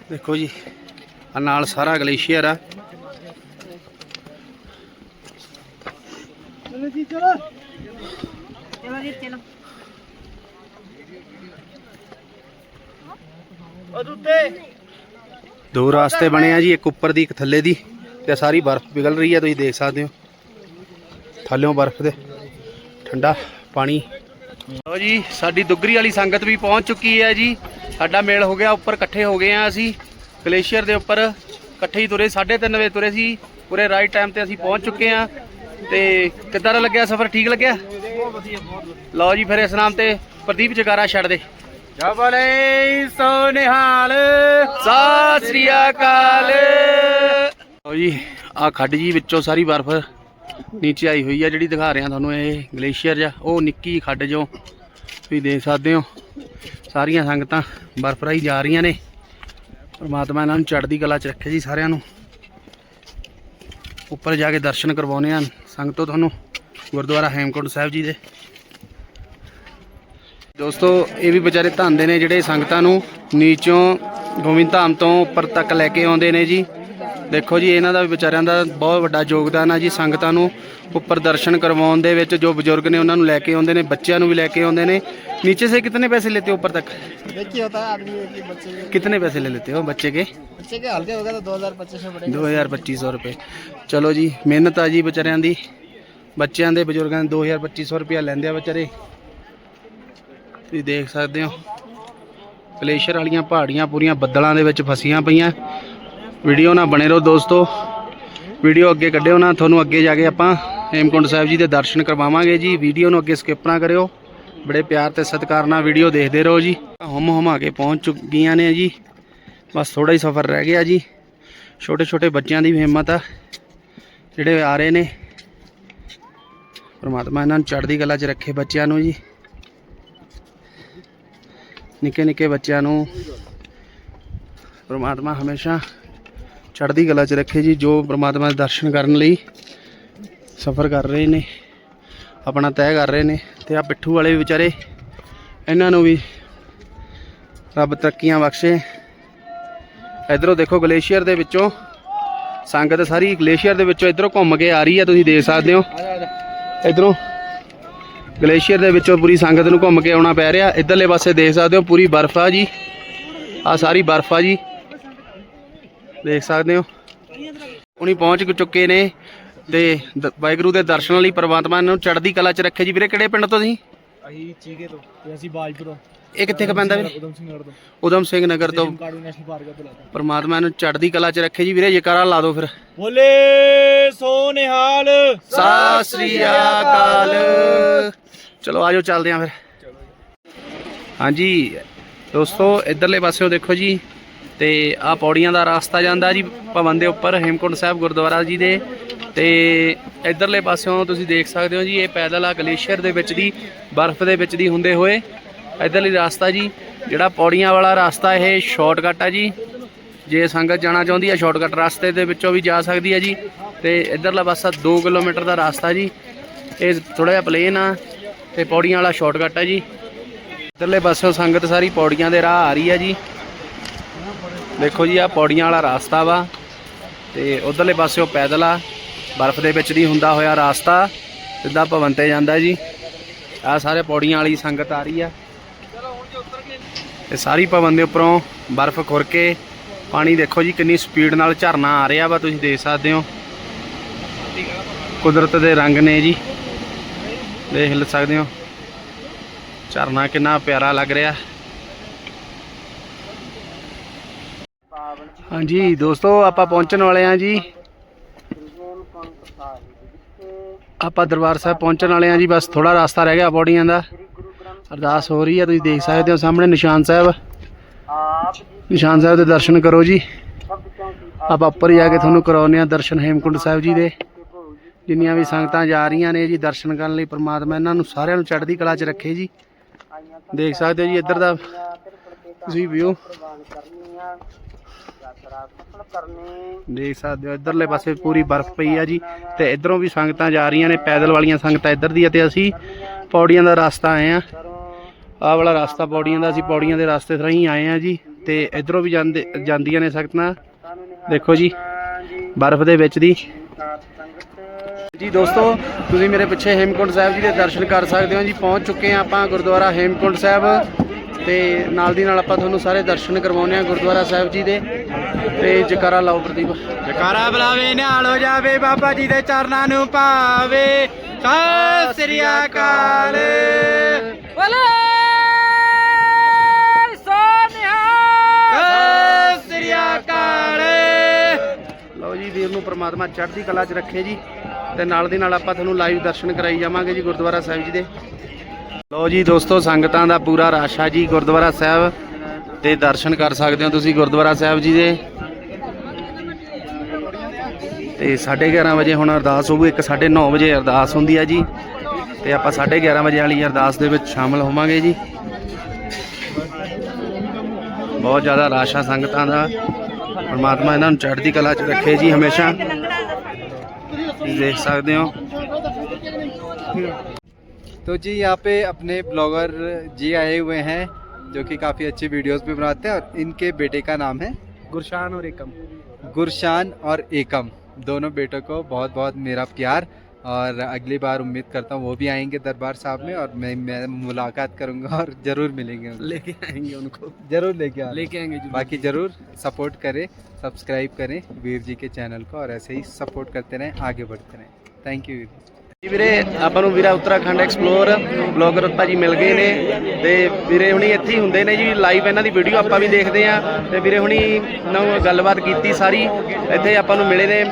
ਦੇਖੋ ਜੀ ਆ ਨਾਲ ਸਾਰਾ ਗਲੇਸ਼ੀਅਰ ਆ। ਦੋ ਰਾਸਤੇ ਬਣੇ ਆ ਜੀ, ਇੱਕ ਉੱਪਰ ਦੀ, ਇੱਕ ਥੱਲੇ ਦੀ। ਤੇ ਸਾਰੀ ਬਰਫ਼ ਪਿਘਲ ਰਹੀ ਆ ਤੁਸੀਂ ਦੇਖ ਸਕਦੇ ਹੋ। ਥੱਲਿਓਂ ਬਰਫ਼ ਦੇ ਠੰਡਾ ਪਾਣੀ। ਲਓ ਜੀ ਸਾਡੀ ਦੁੱਗਰੀ ਵਾਲੀ ਸੰਗਤ ਵੀ ਪਹੁੰਚ ਚੁੱਕੀ ਹੈ ਜੀ। ਸਾਡਾ ਮੇਲ ਹੋ ਗਿਆ ਉੱਪਰ ਇਕੱਠੇ ਹੋ ਗਏ ਆ ਅਸੀਂ। ਗਲੇਸ਼ੀਅਰ ਦੇ ਉੱਪਰ ਇਕੱਠੇ ਹੀ ਤੁਰੇ 3:30 ਵਜੇ ਤੁਰੇ ਸੀ। ਪੂਰੇ ਰਾਈਟ ਟਾਈਮ ਤੇ ਅਸੀਂ ਪਹੁੰਚ ਚੁੱਕੇ ਆ ਤੇ ਕਿੱਦਾਂ ਦਾ ਲੱਗਿਆ ਸਫ਼ਰ? ਠੀਕ ਲੱਗਿਆ? ਬਹੁਤ ਵਧੀਆ ਬਹੁਤ ਲਓ ਜੀ ਫਿਰ ਇਸ ਨਾਮ ਤੇ ਪ੍ਰਦੀਪ ਜਗਾਰਾ ਛੱਡ ਦੇ। ਜਬਲੇ ਸੋ ਨਿਹਾਲ ਸਤਿ ਸ੍ਰੀ ਅਕਾਲ। ਲਓ ਜੀ ਆ ਖੱਡ ਜੀ ਵਿੱਚੋਂ ਸਾਰੀ ਬਰਫ਼ ਨੀਚੇ ਆਈ ਹੋਈ ਆ, ਜਿਹੜੀ ਦਿਖਾ ਰਿਹਾ ਤੁਹਾਨੂੰ ਇਹ ਗਲੇਸ਼ੀਅਰ ਜਾਂ ਉਹ ਨਿੱਕੀ ਖੱਡ ਜੋ ਤੁਸੀਂ ਦੇਖ ਸਕਦੇ ਹੋ। ਸਾਰੀਆਂ ਸੰਗਤਾਂ ਬਰਫ਼ ਰਾਹੀਂ ਜਾ ਰਹੀਆਂ ਨੇ। ਪਰਮਾਤਮਾ ਇਹਨਾਂ ਨੂੰ ਚੜ੍ਹਦੀ ਕਲਾ 'ਚ ਰੱਖੇ ਜੀ ਸਾਰਿਆਂ ਨੂੰ। ਉੱਪਰ ਜਾ ਕੇ ਦਰਸ਼ਨ ਕਰਵਾਉਨੇ ਹਨ ਸੰਗਤੋ ਤੁਹਾਨੂੰ, ਗੁਰਦੁਆਰਾ ਹੇਮਕੁੰਟ ਸਾਹਿਬ ਜੀ ਦੇ। ਦੋਸਤੋ, ਇਹ ਵੀ ਵਿਚਾਰੇ ਧੰਦੇ ਨੇ ਜਿਹੜੇ ਸੰਗਤਾਂ ਨੂੰ ਨੀਚੋਂ ਗੋਬਿੰਦ ਧਾਮ ਤੋਂ ਉੱਪਰ ਤੱਕ ਲੈ ਕੇ ਆਉਂਦੇ ਨੇ ਜੀ। ਦੇਖੋ ਜੀ ਇਹਨਾਂ ਦਾ ਵੀ ਵਿਚਾਰਿਆਂ ਦਾ ਬਹੁਤ ਵੱਡਾ ਯੋਗਦਾਨ ਆ ਜੀ ਸੰਗਤਾਂ ਨੂੰ ਉੱਪਰ ਦਰਸ਼ਨ ਕਰਵਾਉਣ ਦੇ ਵਿੱਚ ਜੋ ਬਜ਼ੁਰਗ ਨੇ ਉਹਨਾਂ ਨੂੰ ਲੈ ਕੇ ਆਉਂਦੇ ਨੇ ਬੱਚਿਆਂ ਨੂੰ ਵੀ ਲੈ ਕੇ ਆਉਂਦੇ ਨੇ नीचे से कितने पैसे लेते हो ऊपर तक देखिए होता है आदमी एक ही बच्चे के कितने पैसे ले लेते हो बच्चे के बच्चे के हल्के हो गए तो दो हजार पच्चीस सौ पड़ेगा ਦੋ ਹਜ਼ਾਰ ਪੱਚੀ ਸੌ ਰੁਪਏ ਚਲੋ ਜੀ ਮਿਹਨਤ ਆ ਜੀ ਵਿਚਾਰਿਆਂ ਦੀ ਬੱਚਿਆਂ ਦੇ ਬਜ਼ੁਰਗਾਂ ਦੇ 2000 2500 ਰੁਪਇਆ ਲੈਂਦੇ ਆ ਵਿਚਾਰੇ ਤੁਸੀਂ ਦੇਖ ਸਕਦੇ ਹੋ ਗਲੇਸ਼ੀਅਰ ਵਾਲੀਆਂ ਪਹਾੜੀਆਂ ਪੂਰੀਆਂ ਬੱਦਲਾਂ ਦੇ ਵਿੱਚ ਫਸੀਆਂ ਪਈਆਂ ਵੀਡੀਓ ਨਾਲ ਬਣੇ ਰਹੋ ਦੋਸਤੋ। ਵੀਡੀਓ ਅੱਗੇ ਕੱਢਿਓ ਨਾ, ਤੁਹਾਨੂੰ ਅੱਗੇ ਜਾ ਕੇ ਆਪਾਂ ਹੇਮਕੁੰਟ ਸਾਹਿਬ ਜੀ ਦੇ ਦਰਸ਼ਨ ਕਰਵਾਵਾਂਗੇ ਜੀ। ਵੀਡੀਓ ਨੂੰ ਅੱਗੇ ਸਕਿਪ ਨਾ ਕਰਿਓ। ਬੜੇ ਪਿਆਰ ਤੇ ਸਤਿਕਾਰ ਨਾਲ ਵੀਡੀਓ ਦੇਖਦੇ ਰਹੋ ਜੀ। ਹਮ ਹਮਾ ਕੇ ਪਹੁੰਚ ਚੁੱਕੀਆਂ ਨੇ ਜੀ। ਬਸ ਥੋੜਾ ਹੀ ਸਫ਼ਰ ਰਹਿ ਗਿਆ ਜੀ। ਛੋਟੇ ਛੋਟੇ ਬੱਚਿਆਂ ਦੀ ਵੀ ਹਿੰਮਤ ਆ, ਜਿਹੜੇ ਆ ਰਹੇ ਨੇ। ਪਰਮਾਤਮਾ ਇਹਨਾਂ ਨੂੰ ਚੜ੍ਹਦੀ ਕਲਾ 'ਚ ਰੱਖੇ ਬੱਚਿਆਂ ਨੂੰ ਜੀ। ਨਿੱਕੇ ਨਿੱਕੇ ਬੱਚਿਆਂ ਨੂੰ ਪਰਮਾਤਮਾ ਹਮੇਸ਼ਾ ਚੜ੍ਹਦੀ ਕਲਾ 'ਚ ਰੱਖੇ ਜੀ, ਜੋ ਪਰਮਾਤਮਾ ਦੇ ਦਰਸ਼ਨ ਕਰਨ ਲਈ ਸਫ਼ਰ ਕਰ ਰਹੇ ਨੇ, ਆਪਣਾ ਤੈਅ ਕਰ ਰਹੇ ਨੇ ਤੇ ਆ ਪਿੱਠੂ ਵਾਲੇ ਵੀ ਵਿਚਾਰੇ, ਇਹਨਾਂ ਨੂੰ ਵੀ ਰੱਬ ਤਰੱਕੀਆਂ ਬਖਸ਼ੇ। ਇਧਰੋਂ ਦੇਖੋ ਗਲੇਸ਼ੀਅਰ ਦੇ ਵਿੱਚੋਂ, ਸੰਗਤ ਸਾਰੀ ਗਲੇਸ਼ੀਅਰ ਦੇ ਵਿੱਚੋਂ ਇਧਰੋਂ ਘੁੰਮ ਕੇ ਆ ਰਹੀ ਹੈ, ਤੁਸੀਂ ਦੇਖ ਸਕਦੇ ਹੋ। ਇਧਰੋਂ ਗਲੇਸ਼ੀਅਰ ਦੇ ਵਿੱਚੋਂ ਪੂਰੀ ਸੰਗਤ ਨੂੰ ਘੁੰਮ ਕੇ ਆਉਣਾ ਪੈ ਰਿਹਾ। ਇਧਰਲੇ ਪਾਸੇ ਦੇਖ ਸਕਦੇ ਹੋ, ਪੂਰੀ ਬਰਫ਼ ਆ ਜੀ। ਆ ਸਾਰੀ ਬਰਫ਼ ਆ ਜੀ। ਦੇਖ ਸਕਦੇ ਹੋ। ਉਣੀ ਪਹੁੰਚ ਚੁੱਕੇ ਨੇ ਤੇ ਦ- ਵਾਹਿਗੁਰੂ ਦੇ ਦਰਸ਼ਨਾਂ ਲਈ ਪ੍ਰਮਾਤਮਾ ਨੂੰ ਚੜ੍ਹਦੀ ਕਲਾ 'ਚ ਰੱਖੇ ਜੀ। ਵੀਰੇ ਕਿਹੜੇ ਪਿੰਡ ਤੋਂ ਤੁਸੀਂ ਅਸੀਂ ਚੀਕੇ ਤੋਂ ਤੇ ਅਸੀਂ ਬਾਜਪੁਰੋਂ। ਇਹ ਕਿੱਥੇ ਕ ਪੈਂਦਾ ਵੀਰੇ? ਉਦਮ ਸਿੰਘ ਨਗਰ ਤੋਂ। ਉਦਮ ਸਿੰਘ ਨਗਰ ਤੋਂ। ਪ੍ਰਮਾਤਮਾ ਨੂੰ ਚੜ੍ਹਦੀ ਕਲਾ 'ਚ ਰੱਖੇ ਜੀ। ਵੀਰੇ ਜਕਾਰਾ ਲਾ ਦਿਓ ਫਿਰ। ਬੋਲੇ ਸੋ ਨਿਹਾਲ। ਸਤਿ ਸ੍ਰੀ ਅਕਾਲ। ਚਲੋ ਆਜੋ ਚੱਲਦੇ ਆਂ ਫਿਰ। ਹਾਂਜੀ ਦੋਸਤੋ ਇਧਰਲੇ ਪਾਸਿਓਂ ਦੇਖੋ ਜੀ। ਤੇ ਆ ਪੌੜੀਆਂ ਦਾ ਰਸਤਾ ਜਾਂਦਾ ਜੀ ਭਵਨ ਦੇ ਉੱਪਰ, ਹੇਮਕੁੰਟ ਸਾਹਿਬ ਗੁਰਦੁਆਰਾ ਜੀ ਦੇ। ਤੇ ਇਧਰਲੇ ਪਾਸਿਓਂ ਤੁਸੀਂ ਦੇਖ ਸਕਦੇ ਹੋ ਜੀ, ਇਹ ਪੈਦਲ ਆ ਗਲੇਸ਼ੀਅਰ ਦੇ ਵਿੱਚ ਦੀ, ਬਰਫ਼ ਦੇ ਵਿੱਚ ਦੀ ਹੁੰਦੇ ਹੋਏ। ਇਧਰਲੀ ਰਸਤਾ ਜੀ, ਜਿਹੜਾ ਪੌੜੀਆਂ ਵਾਲਾ ਰਸਤਾ, ਇਹ ਸ਼ਾਰਟਕਟ ਆ ਜੀ। ਜੇ ਸੰਗਤ ਜਾਣਾ ਚਾਹੁੰਦੀ ਹੈ ਸ਼ਾਰਟਕਟ ਰਸਤੇ ਦੇ ਵਿੱਚੋਂ ਵੀ ਜਾ ਸਕਦੀ ਹੈ ਜੀ। ਤੇ ਇਧਰਲਾ ਪਾਸਾ 2 ਕਿਲੋਮੀਟਰ ਦਾ ਰਸਤਾ ਜੀ। ਇਹ ਥੋੜਾ ਜਿਹਾ ਪਲੇਨ ਆ ਤੇ ਪੌੜੀਆਂ ਵਾਲਾ ਸ਼ਾਰਟਕਟ ਆ ਜੀ। ਇਧਰਲੇ ਪਾਸਿਓਂ ਸੰਗਤ ਸਾਰੀ ਪੌੜੀਆਂ ਦੇ ਰਾਹ ਆ ਰਹੀ ਹੈ ਜੀ। ਦੇਖੋ ਜੀ ਆ ਪੌੜੀਆਂ ਵਾਲਾ ਰਸਤਾ ਵਾ ਤੇ ਉਧਰਲੇ ਪਾਸਿਓਂ ਪੈਦਲ ਆ। ਬਰਫ਼ ਦੇ ਵਿੱਚ ਦੀ ਹੁੰਦਾ ਹੋਇਆ ਰਸਤਾ, ਸਿੱਧਾ ਭਵਨ ਤੇ ਜਾਂਦਾ ਜੀ। ਆ ਸਾਰੇ ਪੌੜੀਆਂ ਵਾਲੀ ਸੰਗਤ ਆ ਰਹੀ ਆ। ਤੇ ਸਾਰੀ ਭਵਨ ਦੇ ਉੱਪਰੋਂ ਬਰਫ਼ ਖੁਰ ਕੇ ਪਾਣੀ ਦੇਖੋ ਜੀ, ਕਿੰਨੀ ਸਪੀਡ ਨਾਲ ਝਰਨਾ ਆ ਰਿਹਾ ਵਾ, ਤੁਸੀਂ ਦੇਖ ਸਕਦੇ ਹੋ। ਕੁਦਰਤ ਦੇ ਰੰਗ ਨੇ ਜੀ। ਦੇਖ ਲ ਸਕਦੇ ਹੋ। ਝਰਨਾ ਕਿੰਨਾ ਪਿਆਰਾ ਲੱਗ ਰਿਹਾ। ਹਾਂਜੀ, ਦੋਸਤੋ, ਆਪਾਂ ਪਹੁੰਚਣ ਵਾਲੇ ਹਾਂ ਜੀ। ਆਪਾਂ ਦਰਬਾਰ ਸਾਹਿਬ ਪਹੁੰਚਣ ਵਾਲੇ ਹਾਂ ਜੀ, ਬਸ ਥੋੜਾ ਰਸਤਾ ਰਹਿ ਗਿਆ ਪੌੜੀਆਂ ਦਾ। ਅਰਦਾਸ ਹੋ ਰਹੀ ਹੈ ਤੁਸੀਂ ਦੇਖ ਸਕਦੇ ਹੋ ਸਾਹਮਣੇ ਨਿਸ਼ਾਨ ਸਾਹਿਬ। ਨਿਸ਼ਾਨ ਸਾਹਿਬ ਦੇ ਦਰਸ਼ਨ ਕਰੋ ਜੀ। ਆਪਾਂ ਉੱਪਰ ਜਾ ਕੇ ਤੁਹਾਨੂੰ ਕਰਾਉਂਦੇ ਆ ਦਰਸ਼ਨ ਹੇਮਕੁੰਡ ਸਾਹਿਬ ਜੀ ਦੇ। ਜਿੰਨੀਆਂ ਵੀ ਸੰਗਤਾਂ ਜਾ ਰਹੀਆਂ ਨੇ ਜੀ, ਦਰਸ਼ਨ ਕਰਨ ਲਈ ਪ੍ਰਮਾਤਮਾ ਇਹਨਾਂ ਨੂੰ ਸਾਰਿਆਂ ਨੂੰ ਚੜ੍ਹਦੀ ਕਲਾ 'ਚ ਰੱਖੇ ਜੀ। ਦੇਖ ਸਕਦੇ ਹੋ ਜੀ, ਇੱਧਰ ਦਾ ਤੁਸੀਂ ਵਿਊ ਦੇਖ ਸਕਦੇ ਹੋ ਇੱਧਰਲੇ ਪਾਸੇ ਪੂਰੀ ਬਰਫ਼ ਪਈ ਆ ਜੀ ਤੇ ਇੱਧਰੋਂ ਵੀ ਸੰਗਤਾਂ ਜਾ ਰਹੀਆਂ ਨੇ ਪੈਦਲ ਵਾਲੀਆਂ ਸੰਗਤਾਂ ਇੱਧਰ ਦੀ ਤੇ ਅਸੀਂ ਪੌੜੀਆਂ ਦਾ ਰਸਤਾ ਆਏ ਆ ਆਹ ਵਾਲਾ ਰਸਤਾ ਪੌੜੀਆਂ ਦਾ ਅਸੀਂ ਪੌੜੀਆਂ ਦੇ ਰਸਤੇ ਰਾਹੀਂ ਆਏ ਆ ਜੀ ਤੇ ਇੱਧਰੋਂ ਵੀ ਜਾਂਦੇ ਜਾਂਦੀਆਂ ਨੇ ਸੰਗਤਾਂ। ਦੇਖੋ ਜੀ ਬਰਫ਼ ਦੇ ਵਿੱਚ ਦੀ। ਜੀ ਦੋਸਤੋ ਤੁਸੀਂ ਮੇਰੇ ਪਿੱਛੇ ਹੇਮਕੁੰਟ ਸਾਹਿਬ ਜੀ ਦੇ ਦਰਸ਼ਨ ਕਰ ਸਕਦੇ ਹੋ ਜੀ ਪਹੁੰਚ ਚੁੱਕੇ ਆ ਆਪਾਂ ਗੁਰਦੁਆਰਾ ਹੇਮਕੁੰਟ ਸਾਹਿਬ। ਤੇ ਨਾਲ ਦੀ ਨਾਲ ਆਪਾਂ ਤੁਹਾਨੂੰ ਸਾਰੇ ਦਰਸ਼ਨ ਕਰਵਾਉਂਦੇ ਆ ਗੁਰਦੁਆਰਾ ਸਾਹਿਬ ਜੀ ਦੇ। ਤੇ ਜਕਾਰਾ ਲਾਓ ਪ੍ਰਦੀਪ। ਜਕਾਰਾ ਬੁਲਾਵੇ ਨਿਹਾਲ ਹੋ ਜਾਵੇ ਬਾਬਾ ਜੀ ਦੇ ਚਰਨਾਂ ਨੂੰ ਪਾਵੇ ਸਤਿ ਸ੍ਰੀ ਅਕਾਲ। ਸਤਿ ਸ੍ਰੀ ਅਕਾਲ। ਲਓ ਜੀ ਵੀਰ ਨੂੰ ਪ੍ਰਮਾਤਮਾ ਚੜ੍ਹਦੀ ਕਲਾ 'ਚ ਰੱਖੇ ਜੀ। ਤੇ ਨਾਲ ਦੀ ਨਾਲ ਆਪਾਂ ਤੁਹਾਨੂੰ ਲਾਈਵ ਦਰਸ਼ਨ ਕਰਾਈ ਜਾਵਾਂਗੇ ਜੀ ਗੁਰਦੁਆਰਾ ਸਾਹਿਬ ਜੀ ਦੇ। ਲਓ ਜੀ ਦੋਸਤੋ, ਸੰਗਤਾਂ ਦਾ ਪੂਰਾ ਰਸ਼ ਆ ਜੀ ਗੁਰਦੁਆਰਾ ਸਾਹਿਬ ਤੇ ਦਰਸ਼ਨ ਕਰ ਸਕਦੇ ਹੋ ਤੁਸੀਂ ਗੁਰਦੁਆਰਾ ਸਾਹਿਬ ਜੀ ਦੇ। ਤੇ 11:30 ਵਜੇ ਹੁਣ ਅਰਦਾਸ ਹੋਊ, ਇੱਕ 9:30 ਵਜੇ ਅਰਦਾਸ ਹੁੰਦੀ ਆ ਜੀ। ਤੇ ਆਪਾਂ 11:30 ਵਜੇ ਵਾਲੀ ਅਰਦਾਸ ਦੇ ਵਿੱਚ ਸ਼ਾਮਲ ਹੋਵਾਂਗੇ ਜੀ। ਬਹੁਤ ਜ਼ਿਆਦਾ ਰਸ਼ ਆ ਸੰਗਤਾਂ ਦਾ। ਪਰਮਾਤਮਾ ਇਹਨਾਂ ਨੂੰ ਚੜ੍ਹਦੀ ਕਲਾ 'ਚ ਰੱਖੇ ਜੀ ਹਮੇਸ਼ਾ। ਤੁਸੀਂ ਦੇਖ ਸਕਦੇ ਹੋ। तो जी यहाँ पे अपने ब्लॉगर जी आए हुए हैं जो कि काफ़ी अच्छी वीडियोस भी बनाते हैं और इनके बेटे का नाम है? गुरशान और एकम। गुरशान और एकम। दोनों बेटों को बहुत बहुत मेरा प्यार और अगली बार उम्मीद करता हूँ वो भी आएँगे दरबार साहब में और मैं मैं मुलाकात करूँगा और ज़रूर मिलेंगे लेके आएँगे उनको। ज़रूर लेके आएँगे लेके आएँगे बाकी ज़रूर सपोर्ट करें सब्सक्राइब करें वीर जी के चैनल को और ऐसे ही सपोर्ट करते रहें आगे बढ़ते रहें। थैंक यू वीर ਜੀ ਵੀਰੇ ਆਪਾਂ ਨੂੰ ਵੀਰਾ ਉੱਤਰਾਖੰਡ ਐਕਸਪਲੋਰ ਬਲੌਗਰ ਭਾਜੀ ਮਿਲ ਗਏ ਨੇ ਤੇ ਵੀਰੇ ਹੁਣੀ ਇੱਥੇ ਹੀ ਹੁੰਦੇ ਨੇ ਜੀ ਲਾਈਵ ਇਹਨਾਂ ਦੀ ਵੀਡੀਓ ਆਪਾਂ ਵੀ ਦੇਖਦੇ ਆ ਤੇ ਵੀਰੇ ਹੁਣੀ ਨਾਲ ਗੱਲਬਾਤ ਕੀਤੀ ਸਾਰੀ ਇੱਥੇ ਆਪਾਂ ਨੂੰ ਮਿਲੇ ਨੇ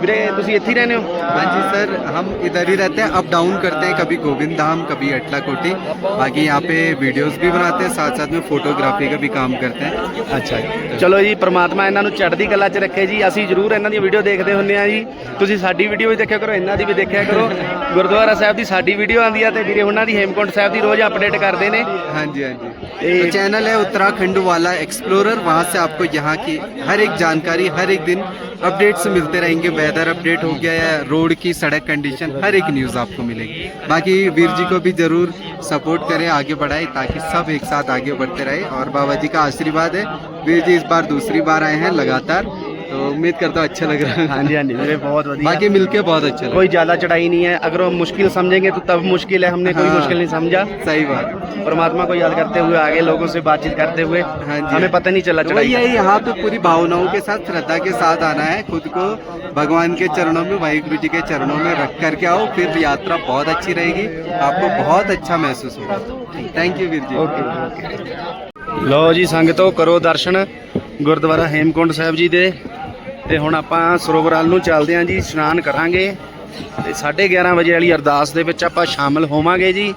ਵੀਰੇ ਤੁਸੀਂ ਇੱਥੇ ਹੀ ਰਹਿੰਦੇ ਹੋ हाँ जी सर हम इधर ही रहते हैं अप डाउन करते हैं कभी गोविंद धाम कभी अटला कोटी बाकी यहाँ पे वीडियोस भी बनाते हैं साथ साथ में फोटोग्राफी का भी काम करते हैं अच्छा ਚਲੋ ਜੀ ਪ੍ਰਮਾਤਮਾ ਇਹਨਾਂ ਨੂੰ ਚੜ੍ਹਦੀ ਕਲਾ 'ਚ ਰੱਖੇ ਜੀ ਅਸੀਂ ਜ਼ਰੂਰ ਇਹਨਾਂ ਦੀ ਵੀਡੀਓ ਦੇਖਦੇ ਹੁੰਨੇ ਆ ਜੀ ਤੁਸੀਂ ਸਾਡੀ ਵੀਡੀਓ ਵੀ ਦੇਖਿਆ ਕਰੋ ਇਹਨਾਂ ਦੀ ਵੀ ਦੇਖਿਆ ਕਰੋ ਗੁਰਦੁਆਰਾ ਸਾਹਿਬ ਦੀ ਸਾਡੀ ਵੀਡੀਓ ਆਉਂਦੀ ਆ ਤੇ ਵੀਰੇ ਉਹਨਾਂ ਦੀ ਹੇਮਕੁੰਟ ਸਾਹਿਬ ਦੀ ਰੋਜ਼ ਅਪਡੇਟ ਕਰਦੇ ਨੇ हाँ जी हाँ जी ए- तो चैनल है उत्तराखंड वाला एक्सप्लोरर वहाँ से आपको यहाँ की हर एक जानकारी हर एक दिन अपडेट्स मिलते रहेंगे वेदर अपडेट हो गया या रोड की सड़क कंडीशन हर एक न्यूज़ आपको मिलेगी बाकी वीर जी को भी ज़रूर सपोर्ट करें आगे बढ़ाएं ताकि सब एक साथ आगे बढ़ते रहे और बाबा जी का आशीर्वाद है वीर जी इस बार दूसरी बार आए हैं लगातार तो उम्मीद करता हूँ अच्छा लग रहा है ਹਾਂਜੀ ਹਾਂਜੀ ਵੀਰੇ ਬਹੁਤ ਵਧੀਆ बाकी मिलके बहुत अच्छा लगा कोई ज्यादा चढ़ाई नहीं है अगर हम मुश्किल समझेंगे तो तब मुश्किल है हमने कोई हाँ। मुश्किल नहीं समझा सही बात परमात्मा को याद करते हुए आगे लोगों से बातचीत करते हुए हाँ जी। हमें पता नहीं चला तो वही चढ़ाई है यहाँ पे पूरी भावनाओं के साथ श्रद्धा के साथ आना है खुद को भगवान के चरणों में वाहिगुरु जी के चरणों में रख करके आओ फिर यात्रा बहुत अच्छी रहेगी आपको बहुत अच्छा महसूस होगा थैंक यू वीर जी ਲਓ ਜੀ ਸੰਗਤੋ ਕਰੋ ਦਰਸ਼ਨ ਗੁਰਦੁਆਰਾ ਹੇਮਕੁੰਡ ਸਾਹਿਬ ਜੀ ਦੇ ਤੇ ਹੁਣ ਆਪਾਂ ਸਰੋਵਰਾਲ ਨੂੰ ਚੱਲਦੇ ਹਾਂ ਜੀ, ਇਸ਼ਨਾਨ ਕਰਾਂਗੇ। ਤੇ 11:30 ਵਜੇ ਵਾਲੀ ਅਰਦਾਸ ਦੇ ਵਿੱਚ ਆਪਾਂ ਸ਼ਾਮਲ ਹੋਵਾਂਗੇ ਜੀ।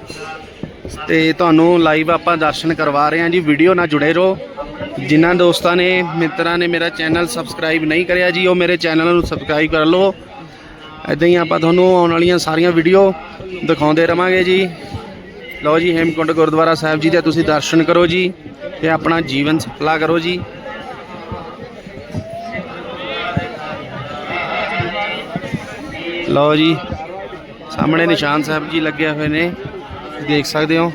ਤੇ ਤੁਹਾਨੂੰ ਲਾਈਵ ਆਪਾਂ ਦਰਸ਼ਨ ਕਰਵਾ ਰਹੇ ਹਾਂ ਜੀ ਵੀਡੀਓ ਨਾਲ ਜੁੜੇ ਰਹੋ। ਜਿਨ੍ਹਾਂ ਦੋਸਤਾਂ ਨੇ, ਮਿੱਤਰਾਂ ਨੇ ਮੇਰਾ ਚੈਨਲ ਸਬਸਕ੍ਰਾਈਬ ਨਹੀਂ ਕਰਿਆ ਜੀ, ਉਹ ਮੇਰੇ ਚੈਨਲ ਨੂੰ ਸਬਸਕ੍ਰਾਈਬ ਕਰ ਲਓ ਇਦਾਂ ਹੀ ਆਪਾਂ ਤੁਹਾਨੂੰ ਆਉਣ ਵਾਲੀਆਂ ਸਾਰੀਆਂ ਵੀਡੀਓ ਦਿਖਾਉਂਦੇ ਰਵਾਂਗੇ ਜੀ। ਲਓ ਜੀ ਹੇਮਕੁੰਡ ਗੁਰਦੁਆਰਾ ਸਾਹਿਬ ਜੀ ਦੇ ਤੁਸੀਂ ਦਰਸ਼ਨ ਕਰੋ ਜੀ ਤੇ ਆਪਣਾ ਜੀਵਨ ਸਫਲਾ ਕਰੋ ਜੀ। ਲਓ ਜੀ, ਸਾਹਮਣੇ ਨਿਸ਼ਾਨ ਸਾਹਿਬ ਜੀ ਲੱਗੇ ਹੋਏ ਨੇ। ਦੇਖ ਸਕਦੇ ਹੋ,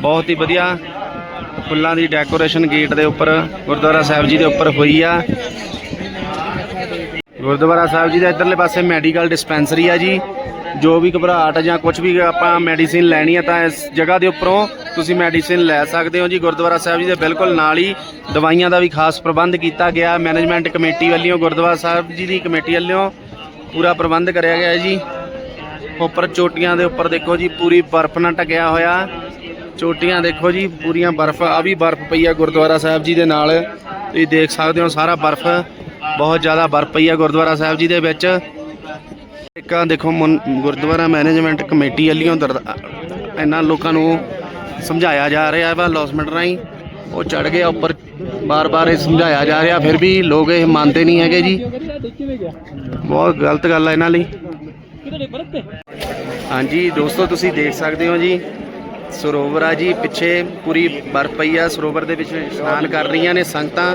ਬਹੁਤ ਹੀ ਵਧੀਆ ਫੁੱਲਾਂ ਦੀ ਡੈਕੋਰੇਸ਼ਨ ਗੇਟ ਦੇ ਉੱਪਰ, ਗੁਰਦੁਆਰਾ ਸਾਹਿਬ ਜੀ ਦੇ ਉੱਪਰ ਹੋਈ ਆ। ਗੁਰਦੁਆਰਾ ਸਾਹਿਬ ਜੀ ਦੇ ਇੱਧਰਲੇ ਪਾਸੇ ਮੈਡੀਕਲ ਡਿਸਪੈਂਸਰੀ ਆ ਜੀ। ਜੋ ਵੀ ਘਬਰਾਹਟ ਜਾਂ ਕੁਝ ਵੀ ਆਪਾਂ ਮੈਡੀਸਿਨ ਲੈਣੀ ਆ ਤਾਂ ਇਸ ਜਗ੍ਹਾ ਦੇ ਉੱਪਰੋਂ ਤੁਸੀਂ ਮੈਡੀਸਿਨ ਲੈ ਸਕਦੇ ਹੋ ਜੀ। ਗੁਰਦੁਆਰਾ ਸਾਹਿਬ ਜੀ ਦੇ ਬਿਲਕੁਲ ਨਾਲ ਹੀ ਦਵਾਈਆਂ ਦਾ ਵੀ ਖਾਸ ਪ੍ਰਬੰਧ ਕੀਤਾ ਗਿਆ। ਮੈਨੇਜਮੈਂਟ ਕਮੇਟੀ ਵੱਲੋਂ, ਗੁਰਦੁਆਰਾ ਸਾਹਿਬ ਜੀ ਦੀ ਕਮੇਟੀ ਵੱਲੋਂ ਪੂਰਾ ਪ੍ਰਬੰਧ ਕਰਿਆ ਗਿਆ ਹੈ ਜੀ। ਉੱਪਰ ਚੋਟੀਆਂ ਦੇ ਉੱਪਰ ਦੇਖੋ ਜੀ, ਪੂਰੀ ਬਰਫ਼ ਨਾਲ ਢਕਿਆ ਹੋਇਆ। ਚੋਟੀਆਂ ਦੇਖੋ ਜੀ, ਪੂਰੀਆਂ ਬਰਫ਼ ਆ ਵੀ ਬਰਫ਼ ਪਈ ਆ ਗੁਰਦੁਆਰਾ ਸਾਹਿਬ ਜੀ ਦੇ ਨਾਲ। ਤੁਸੀਂ ਦੇਖ ਸਕਦੇ ਹੋ, ਸਾਰਾ ਬਰਫ਼, ਬਹੁਤ ਜ਼ਿਆਦਾ ਬਰਫ਼ ਪਈ ਆ ਗੁਰਦੁਆਰਾ ਸਾਹਿਬ ਜੀ ਦੇ ਵਿੱਚ। ਇੱਕ ਆਹ ਦੇਖੋ ਮੁਨ- ਗੁਰਦੁਆਰਾ ਮੈਨੇਜਮੈਂਟ ਕਮੇਟੀ ਵੱਲੋਂ ਦਰਦ- ਇਹਨਾਂ ਲੋਕਾਂ ਨੂੰ ਸਮਝਾਇਆ ਜਾ ਰਿਹਾ ਵਾ ਲੌਸਮੈਂਟ ਰਾਹੀਂ। ਉਹ ਚੜ ਗਿਆ ਉੱਪਰ। ਬਾਰ-ਬਾਰ ਇਹ ਸਮਝਾਇਆ ਜਾ ਰਿਹਾ, ਫਿਰ ਵੀ ਲੋਕ ਇਹ ਮੰਨਦੇ ਨਹੀਂ ਹੈਗੇ ਜੀ। ਬਹੁਤ ਗਲਤ ਗੱਲ ਹੈ ਇਹਨਾਂ ਲਈ। ਹਾਂਜੀ, ਦੋਸਤੋ, ਤੁਸੀਂ ਦੇਖ ਸਕਦੇ ਹੋ ਜੀ, ਸਰੋਵਰ ਆ ਜੀ ਪਿੱਛੇ ਪੂਰੀ ਬਰਫ਼ ਪਈ ਆ। ਸਰੋਵਰ ਦੇ ਵਿੱਚ ਇਸ਼ਨਾਨ ਕਰ ਰਹੀਆਂ ਨੇ ਸੰਗਤਾਂ।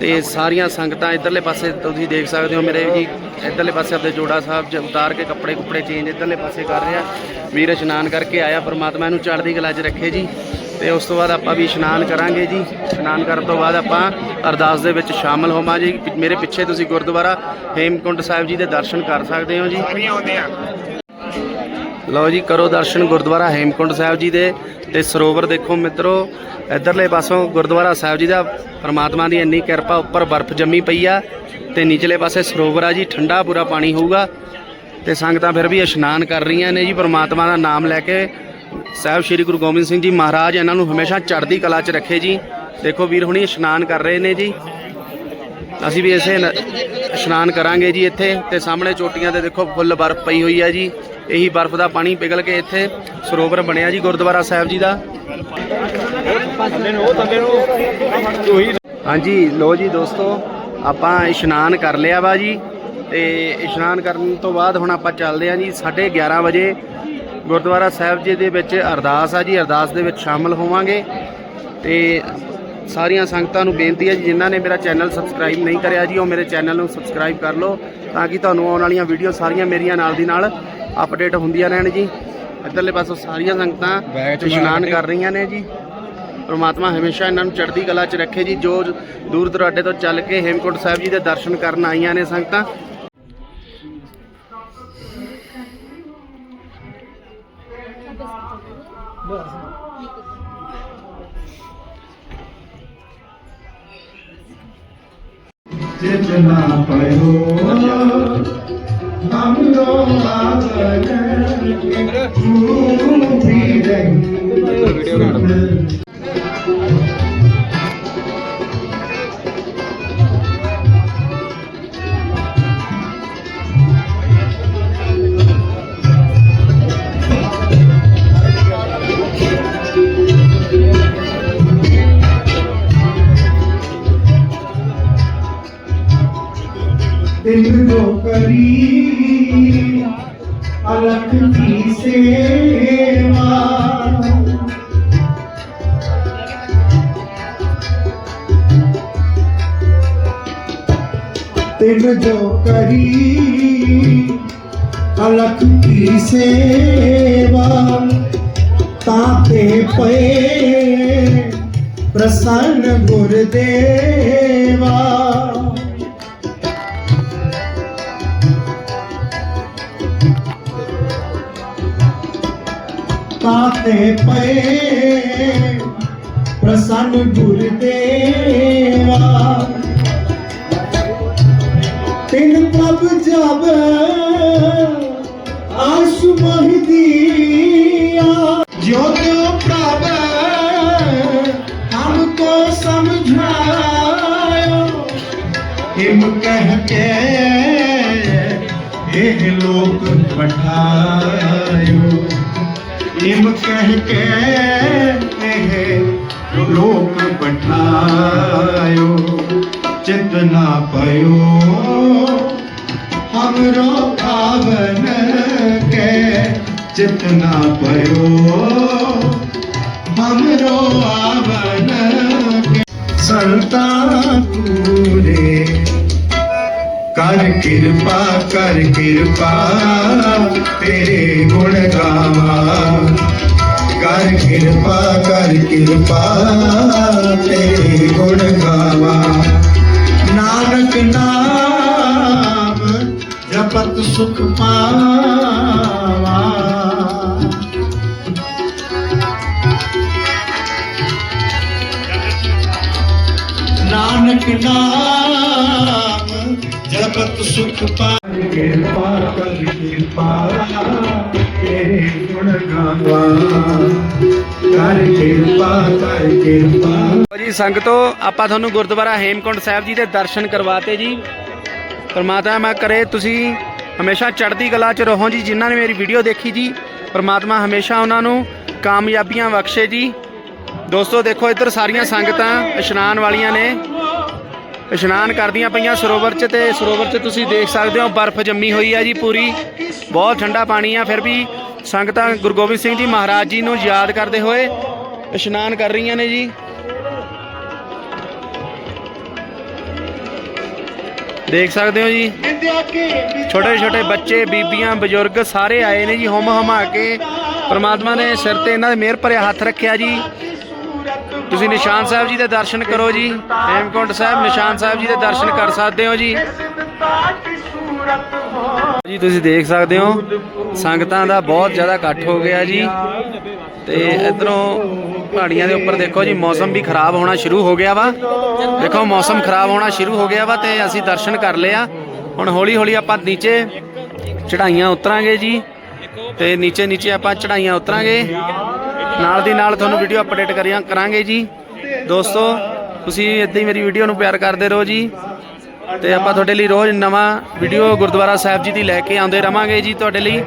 ਤੇ ਸਾਰੀਆਂ ਸੰਗਤਾਂ ਇਧਰਲੇ ਪਾਸੇ ਤੁਸੀਂ ਦੇਖ ਸਕਦੇ ਹੋ ਮੇਰੇ ਜੀ, ਇਧਰਲੇ ਪਾਸੇ ਆਪਣੇ ਜੋੜਾ ਸਾਹਿਬ ਚ ਉਤਾਰ ਕੇ ਕੱਪੜੇ ਕੁੱਪੜੇ ਚੇਂਜ ਇਧਰਲੇ ਪਾਸੇ ਕਰ ਰਿਹਾ। ਵੀਰ ਇਸ਼ਨਾਨ ਕਰਕੇ ਆਇਆ, ਪਰਮਾਤਮਾ ਨੂੰ ਚੜ੍ਹਦੀ ਕਲਾ 'ਚ ਰੱਖੇ ਜੀ। ਤੇ ਉਸ ਤੋਂ ਬਾਅਦ ਆਪਾਂ ਵੀ ਇਸ਼ਨਾਨ ਕਰਾਂਗੇ ਜੀ। ਇਸ਼ਨਾਨ ਕਰਨ ਤੋਂ ਬਾਅਦ ਆਪਾਂ ਅਰਦਾਸ ਦੇ ਵਿੱਚ ਸ਼ਾਮਲ ਹੋਵਾਂਗੇ। ਜੀ ਮੇਰੇ ਪਿੱਛੇ ਤੁਸੀਂ ਗੁਰਦੁਆਰਾ ਹੇਮਕੁੰਟ ਸਾਹਿਬ ਜੀ ਦੇ ਦਰਸ਼ਨ ਕਰ ਸਕਦੇ ਹੋ ਜੀ। ਲਓ ਜੀ ਕਰੋ ਦਰਸ਼ਨ ਗੁਰਦੁਆਰਾ ਹੇਮਕੁੰਟ ਸਾਹਿਬ ਜੀ ਦੇ ਤੇ ਸਰੋਵਰ ਦੇਖੋ ਮਿੱਤਰੋ ਇਧਰਲੇ ਪਾਸੋਂ ਗੁਰਦੁਆਰਾ ਸਾਹਿਬ ਜੀ ਦਾ ਪ੍ਰਮਾਤਮਾ ਦੀ ਇੰਨੀ ਕਿਰਪਾ ਉੱਪਰ ਬਰਫ਼ ਜੰਮੀ ਪਈ ਆ ਤੇ ਨੀਚਲੇ ਪਾਸੇ ਸਰੋਵਰ ਆ ਜੀ ਠੰਡਾ ਪੂਰਾ ਪਾਣੀ ਹੋਊਗਾ ਤੇ ਸੰਗਤਾਂ ਫਿਰ ਵੀ ਇਸ਼ਨਾਨ ਕਰ ਰਹੀਆਂ ਨੇ ਜੀ ਪ੍ਰਮਾਤਮਾ ਦਾ ਨਾਮ ਲੈ ਕੇ ਸਾਹਿਬ, ਸ੍ਰੀ ਗੁਰੂ ਗੋਬਿੰਦ ਸਿੰਘ ਜੀ ਮਹਾਰਾਜ, ਇਹਨਾਂ ਨੂੰ ਹਮੇਸ਼ਾ ਚੜ੍ਹਦੀ ਕਲਾ 'ਚ ਰੱਖੇ ਜੀ। ਦੇਖੋ ਵੀਰ ਹੁਣੀ ਇਸ਼ਨਾਨ ਕਰ ਰਹੇ ਨੇ ਜੀ। ਅਸੀਂ ਵੀ ਇਸੇ ਇਸ਼ਨਾਨ ਕਰਾਂਗੇ ਜੀ ਇੱਥੇ ਤੇ ਸਾਹਮਣੇ ਚੋਟੀਆਂ ਤੇ ਦੇਖੋ ਫੁੱਲ ਬਰਫ਼ ਪਈ ਹੋਈ ਹੈ ਜੀ। ਇਹੀ ਬਰਫ਼ ਦਾ ਪਾਣੀ ਪਿਘਲ ਕੇ ਇੱਥੇ ਸਰੋਵਰ ਬਣਿਆ ਜੀ ਗੁਰਦੁਆਰਾ ਸਾਹਿਬ ਜੀ ਦਾ। ਹਾਂਜੀ ਲੋ ਜੀ ਦੋਸਤੋ, ਆਪਾਂ ਇਸ਼ਨਾਨ ਕਰ ਲਿਆ ਵਾ ਜੀ। ਤੇ ਇਸ਼ਨਾਨ ਕਰਨ ਤੋਂ ਬਾਅਦ ਹੁਣ ਆਪਾਂ ਚੱਲਦੇ ਹਾਂ ਜੀ 11:30 ਵਜੇ ਗੁਰਦੁਆਰਾ ਸਾਹਿਬ ਜੀ ਦੇ ਵਿੱਚ ਅਰਦਾਸ ਆ ਜੀ ਅਰਦਾਸ ਦੇ ਵਿੱਚ ਸ਼ਾਮਲ ਹੋਵਾਂਗੇ। ਤੇ ਸਾਰੀਆਂ ਸੰਗਤਾਂ ਨੂੰ ਬੇਨਤੀ ਹੈ ਜੀ ਜਿਨ੍ਹਾਂ ਨੇ ਮੇਰਾ ਚੈਨਲ ਸਬਸਕ੍ਰਾਈਬ ਨਹੀਂ ਕਰਿਆ ਜੀ ਉਹ ਮੇਰੇ ਚੈਨਲ ਨੂੰ ਸਬਸਕ੍ਰਾਈਬ ਕਰ ਲਓ ਤਾਂ ਕਿ ਤੁਹਾਨੂੰ ਆਉਣ ਵਾਲੀਆਂ ਵੀਡੀਓ ਸਾਰੀਆਂ ਮੇਰੀਆਂ ਨਾਲ ਦੀ ਨਾਲ ਅਪਡੇਟ ਹੁੰਦੀਆਂ ਰਹਿਣ ਜੀ। ਇੱਧਰਲੇ ਪਾਸੋਂ ਸਾਰੀਆਂ ਸੰਗਤਾਂ ਇਸ਼ਨਾਨ ਕਰ ਰਹੀਆਂ ਨੇ ਜੀ। ਪ੍ਰਮਾਤਮਾ ਹਮੇਸ਼ਾ ਇਹਨਾਂ ਨੂੰ ਚੜ੍ਹਦੀ ਕਲਾ 'ਚ ਰੱਖੇ ਜੀ ਜੋ ਦੂਰ ਦਰਾਡੇ ਤੋਂ ਚੱਲ ਕੇ ਹੇਮਕੁੰਟ ਸਾਹਿਬ ਜੀ ਦੇ ਦਰਸ਼ਨ ਕਰਨ ਆਈਆਂ ਨੇ ਸੰਗਤਾਂ। ਜਿਤਨਾ ਪਇਓ ਹਮ ਲੋਗ ਆਗਨ ਤੂੰ ਵੀ ਰਹੀ ਦਿਲ ਕੋ ਕਰੀ ਅਲਖ ਦੀ ਸੇਵਾ ਤਾਤੇ ਪਏ ਪ੍ਰਸੰਨ ਗੁਰਦੇਵਾ ਤਾਤੇ ਪਏ ਪ੍ਰਸੰਨ ਗੁਰਦੇਵਾ ਤਿੰਨ ਪ੍ਰਭ ਜਪ ਕਿਰਪਾ ਕਰ ਕਿਰਪਾ, ਤੇਰੇ ਗੁਣ ਗਾਵਾਂ। ਕਰ ਕਿਰਪਾ ਕਰ ਕਿਰਪਾ, ਤੇਰੇ ਗੁਣ ਗਾਵਾਂ। ਨਾਨਕ ਨਾਮ ਜਪਤ ਸੁਖ ਪਾਵਾ। ਨਾਨਕ ਨਾਮ ਜਪਤ ਸੁਖ ਪਾਵਾ ਕਿਰਪਾ ਕਰ ਕਿਰਪਾ ਤੇਰੇ ਗੁਣ ਗਾਵਾ। ਕਰ ਕਿਰਪਾ ਕਰ ਕਿਰਪਾ। ਜੀ ਸੰਗਤੋ ਆਪਾਂ ਤੁਹਾਨੂੰ ਗੁਰਦੁਆਰਾ ਹੇਮਕੁੰਟ ਸਾਹਿਬ ਜੀ ਦੇ ਦਰਸ਼ਨ ਕਰਵਾਤੇ ਜੀ। ਪਰਮਾਤਮਾ ਕਰੇ ਤੁਸੀਂ ਹਮੇਸ਼ਾ ਚੜ੍ਹਦੀ ਕਲਾ 'ਚ ਰਹੋ ਜੀ ਜਿਨ੍ਹਾਂ ਨੇ ਮੇਰੀ ਵੀਡੀਓ ਦੇਖੀ ਜੀ। ਪਰਮਾਤਮਾ ਹਮੇਸ਼ਾ ਉਹਨਾਂ ਨੂੰ ਕਾਮਯਾਬੀਆਂ ਬਖਸ਼ੇ ਜੀ। ਦੋਸਤੋ ਦੇਖੋ ਇੱਧਰ ਸਾਰੀਆਂ ਸੰਗਤਾਂ ਇਸ਼ਨਾਨ ਵਾਲੀਆਂ ਨੇ। ਇਸ਼ਨਾਨ ਕਰਦੀਆਂ ਪਈਆਂ ਸਰੋਵਰ 'ਚ ਤੇ ਸਰੋਵਰ 'ਚ ਤੁਸੀਂ ਦੇਖ ਸਕਦੇ ਹੋ ਬਰਫ਼ ਜੰਮੀ ਹੋਈ ਆ ਜੀ ਪੂਰੀ। ਬਹੁਤ ਠੰਡਾ ਪਾਣੀ ਆ, ਫਿਰ ਵੀ ਸੰਗਤਾਂ ਗੁਰੂ ਗੋਬਿੰਦ ਸਿੰਘ ਜੀ ਮਹਾਰਾਜ ਜੀ ਨੂੰ ਯਾਦ ਕਰਦੇ ਹੋਏ ਇਸ਼ਨਾਨ ਕਰ ਰਹੀਆਂ ਨੇ ਜੀ। ਦੇਖ ਸਕਦੇ ਹੋ ਜੀ ਛੋਟੇ ਛੋਟੇ ਬੱਚੇ, ਬੀਬੀਆਂ, ਬਜ਼ੁਰਗ ਸਾਰੇ ਆਏ ਨੇ ਜੀ ਹੁਮ ਹਮਾ ਕੇ ਪਰਮਾਤਮਾ ਨੇ ਸਿਰ ਤੇ ਇਹਨਾਂ ਦੇ ਮਿਹਰ ਭਰਿਆ ਹੱਥ ਰੱਖਿਆ ਜੀ। ਤੁਸੀਂ ਨਿਸ਼ਾਨ ਸਾਹਿਬ ਜੀ ਦੇ ਦਰਸ਼ਨ ਕਰੋ ਜੀ। ਹੇਮਕੁੰਟ ਸਾਹਿਬ, ਨਿਸ਼ਾਨ ਸਾਹਿਬ ਜੀ ਦੇ ਦਰਸ਼ਨ ਕਰ ਸਕਦੇ ਹੋ ਜੀ। ਜੀ, ਤੁਸੀਂ ਦੇਖ ਸਕਦੇ ਹੋ, ਸੰਗਤਾਂ ਦਾ ਬਹੁਤ ਜ਼ਿਆਦਾ ਇਕੱਠ ਹੋ ਗਿਆ ਜੀ। ਤੇ ਇਧਰੋਂ ਪਹਾੜੀਆਂ ਦੇ ਉੱਪਰ ਦੇਖੋ ਜੀ, ਮੌਸਮ ਵੀ ਖਰਾਬ ਹੋਣਾ ਸ਼ੁਰੂ ਹੋ ਗਿਆ ਵਾ। ਦੇਖੋ, ਮੌਸਮ ਖਰਾਬ ਹੋਣਾ ਸ਼ੁਰੂ ਹੋ ਗਿਆ ਵਾ ਤੇ ਅਸੀਂ ਦਰਸ਼ਨ ਕਰ ਲਿਆ ਹੁਣ ਹੌਲੀ ਹੌਲੀ ਆਪਾਂ ਨੀਚੇ ਚੜਾਈਆਂ ਉਤਰਾਂਗੇ ਜੀ। ਤੇ ਨੀਚੇ ਨੀਚੇ ਆਪਾਂ ਚੜਾਈਆਂ ਉਤਰਾਂਗੇ। ਨਾਲ ਦੀ ਨਾਲ ਤੁਹਾਨੂੰ ਵੀਡੀਓ ਅਪਡੇਟ ਕਰਿਆ ਕਰਾਂਗੇ ਜੀ। ਦੋਸਤੋ, ਤੁਸੀਂ ਇਦਾਂ ਹੀ ਮੇਰੀ ਵੀਡੀਓ ਨੂੰ ਪਿਆਰ ਕਰਦੇ ਰਹੋ ਜੀ। ਤੇ ਆਪਾਂ ਤੁਹਾਡੇ ਲਈ ਰੋਜ਼ ਨਵਾਂ ਵੀਡੀਓ ਗੁਰਦੁਆਰਾ ਸਾਹਿਬ ਜੀ ਦੀ ਲੈ ਕੇ ਆਉਂਦੇ ਰਵਾਂਗੇ ਜੀ ਤੁਹਾਡੇ ਲਈ।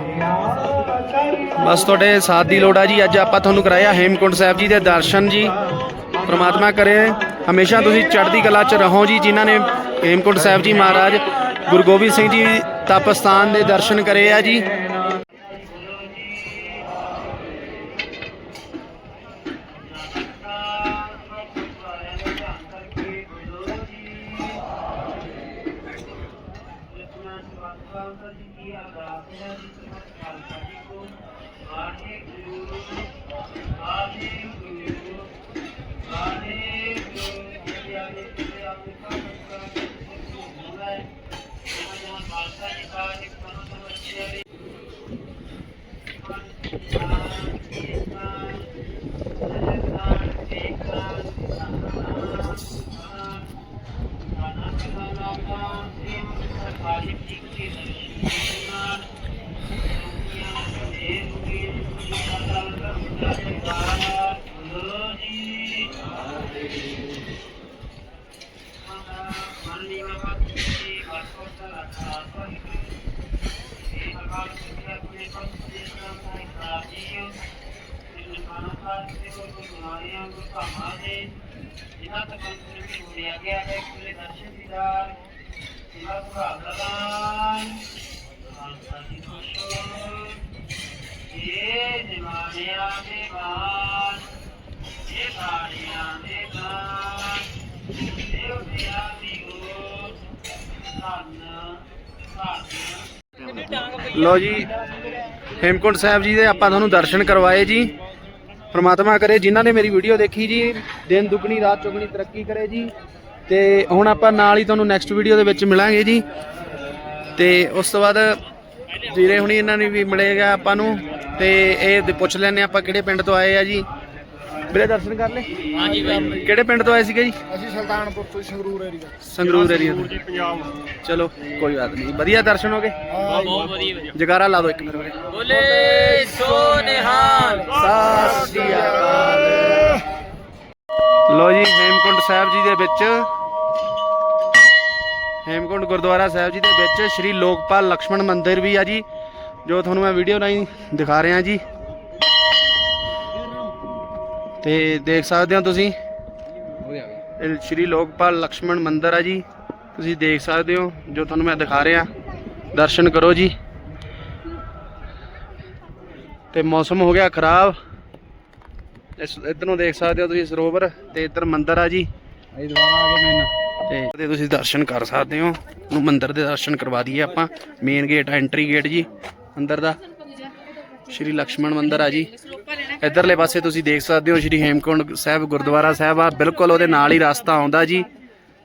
ਬਸ ਤੁਹਾਡੇ ਸਾਥ ਦੀ ਲੋੜ ਆ ਜੀ। ਅੱਜ ਆਪਾਂ ਤੁਹਾਨੂੰ ਕਰਾਇਆ ਹੇਮਕੁੰਟ ਸਾਹਿਬ ਜੀ ਦੇ ਦਰਸ਼ਨ ਜੀ। ਪ੍ਰਮਾਤਮਾ ਕਰੇ, ਹਮੇਸ਼ਾ ਤੁਸੀਂ ਚੜ੍ਹਦੀ ਕਲਾ 'ਚ ਰਹੋ ਜੀ, ਜਿਨ੍ਹਾਂ ਨੇ ਹੇਮਕੁੰਟ ਸਾਹਿਬ ਜੀ ਮਹਾਰਾਜ ਗੁਰੂ ਗੋਬਿੰਦ ਸਿੰਘ ਜੀ ਤਪ ਸਥਾਨ ਦੇ ਦਰਸ਼ਨ ਕਰੇ ਆ ਜੀ। ਜਿਨ੍ਹਾਂ ਤੱਕ ਵੀ ਹੋਇਆ ਗਿਆ ਹੈ ਕੁਲੇ ਦਰਸ਼ਨ ਦੀਦਾਰ ਜਿਨ੍ਹਾਂ ਭਗਵਾਨ ਖਾਲਸਾ ਜੀ ਖੁਸ਼ੋ ਇਹ ਜਮਾਨਿਆਂ ਦੇ ਬਾਣ ਇਹ ਬਾਣਿਆਂ ਦੇ ਬਾਣ ਦੇਵ ਦਿਆ ਦੀ ਹੋ ਧੰਨ ਲੋ ਜੀ, ਹੇਮਕੁੰਟ ਸਾਹਿਬ ਜੀ ਦੇ ਆਪਾਂ ਤੁਹਾਨੂੰ ਦਰਸ਼ਨ ਕਰਵਾਏ ਜੀ। ਪ੍ਰਮਾਤਮਾ ਕਰੇ, ਜਿਨ੍ਹਾਂ ਨੇ ਮੇਰੀ ਵੀਡੀਓ ਦੇਖੀ ਜੀ, ਦਿਨ ਦੁੱਗਣੀ, ਰਾਤ ਚੌਗਣੀ, ਤਰੱਕੀ ਕਰੇ ਜੀ। ਤੇ ਹੁਣ ਆਪਾਂ ਨਾਲ ਹੀ ਤੁਹਾਨੂੰ ਨੈਕਸਟ ਵੀਡੀਓ ਦੇ ਵਿੱਚ ਮਿਲਾਂਗੇ ਜੀ। ਤੇ ਉਸ ਤੋਂ ਬਾਅਦ ਵੀਰੇ ਹੁਣੀ ਇਹਨਾਂ ਨੇ ਵੀ ਮਿਲੇਗਾ ਆਪਾਂ ਨੂੰ। ਤੇ ਇਹ ਦੇ- ਪੁੱਛ ਲੈਣੇ ਆਪਾਂ ਕਿਹੜੇ ਪਿੰਡ ਤੋਂ ਆਏ ਆ ਜੀ। ਵੀਰੇ ਦਰਸ਼ਨ ਕਰ ਲੈ ਹਾਂਜੀ ਬਾਈ। ਕਿਹੜੇ ਪਿੰਡ ਤੋਂ ਆਏ ਸੀਗੇ ਜੀ? ਅਸੀਂ ਸੁਲਤਾਨਪੁਰ ਤੋਂ ਸੰਗਰੂਰ ਏਰੀਆ ਸੰਗਰੂਰ ਏਰੀਆ ਤੋਂ। ਜੀ ਪੰਜਾਬ। ਚਲੋ ਕੋਈ ਬਾਤ ਨਹੀਂ। ਵਧੀਆ ਦਰਸ਼ਨ ਹੋ ਗਏ? ਹਾਂ ਬਹੁਤ ਵਧੀਆ ਜਗਾਰਾ ਲਾ ਦਿਓ ਇੱਕ ਮਿੰਟ ਵੀਰੇ। ਬੋਲੇ ਸੋ ਸਾਸੀ ਅਕਾਲ। ਲੋ ਜੀ ਹੇਮਕੁੰਡ ਸਾਹਿਬ ਜੀ ਦੇ ਵਿੱਚ। ਹੇਮਕੁੰਡ ਗੁਰਦੁਆਰਾ ਸਾਹਿਬ ਜੀ ਦੇ ਵਿੱਚ ਸ਼੍ਰੀ ਲੋਕਪਾਲ ਲਕਸ਼ਮਣ ਮੰਦਿਰ ਵੀ ਆ ਜੀ ਜੋ ਤੁਹਾਨੂੰ ਮੈਂ ਵੀਡੀਓ ਰਾਹੀਂ ਦਿਖਾ ਰਿਹਾ ਜੀ। ਤੇ ਦੇਖ ਸਕਦੇ ਹੋ ਤੁਸੀਂ? ਇਹ ਸ਼੍ਰੀ ਲੋਕਪਾਲ ਲక్ష్ਮਣ ਮੰਦਰ ਆ ਜੀ। ਤੁਸੀਂ ਦੇਖ ਸਕਦੇ ਹੋ ਜੋ ਤੁਹਾਨੂੰ ਮੈਂ ਦਿਖਾ ਰਿਹਾ। ਦਰਸ਼ਨ ਕਰੋ ਜੀ। ਤੇ ਮੌਸਮ ਹੋ ਗਿਆ ਖਰਾਬ। ਇਸ ਨੂੰ ਦੇਖ ਸਕਦੇ ਹੋ ਤੁਸੀਂ ਸਰੋਵਰ ਤੇ ਇੱਧਰ ਮੰਦਰ ਆ ਜੀ। ਅਸੀਂ ਦੁਬਾਰਾ ਆ ਗਏ ਮੇਨ ਤੇ ਤੁਸੀਂ ਦਰਸ਼ਨ ਕਰ ਸਕਦੇ ਹੋ। ਨੂੰ ਮੰਦਿਰ ਦੇ ਦਰਸ਼ਨ ਕਰਵਾ ਦਈਏ ਆਪਾਂ। ਮੇਨ ਗੇਟ ਐਂਟਰੀ ਗੇਟ ਜੀ ਅੰਦਰ ਦਾ। ਸ਼੍ਰੀ ਲక్ష్మణ ਮੰਦਰ ਆ ਜੀ। ਇਧਰਲੇ ਪਾਸੇ ਤੁਸੀਂ ਦੇਖ ਸਕਦੇ ਹੋ ਸ਼੍ਰੀ ਹੇਮਕੁੰਡ ਸਾਹਿਬ ਗੁਰਦੁਆਰਾ ਸਾਹਿਬ ਆ। ਬਿਲਕੁਲ ਉਹਦੇ ਨਾਲ ਹੀ ਰਸਤਾ ਆਉਂਦਾ ਜੀ।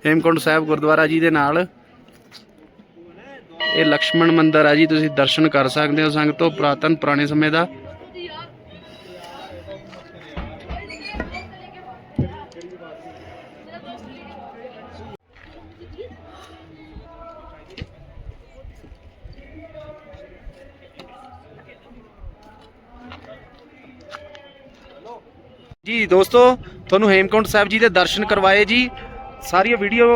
ਹੇਮਕੁੰਡ ਸਾਹਿਬ ਗੁਰਦੁਆਰਾ ਜੀ ਦੇ ਨਾਲ। ਇਹ ਲక్ష్మణ ਮੰਦਰ ਆ ਜੀ, ਤੁਸੀਂ ਦਰਸ਼ਨ ਕਰ ਸਕਦੇ ਹੋ ਸੰਗਤੋ ਪ੍ਰਾਤਨ ਪੁਰਾਣੇ ਸਮੇਂ ਦਾ। ਜੀ ਦੋਸਤੋ, ਤੁਹਾਨੂੰ ਹੇਮਕੁੰਟ ਸਾਹਿਬ ਜੀ ਦੇ ਦਰਸ਼ਨ ਕਰਵਾਏ ਜੀ। ਸਾਰੀਆਂ ਵੀਡੀਓ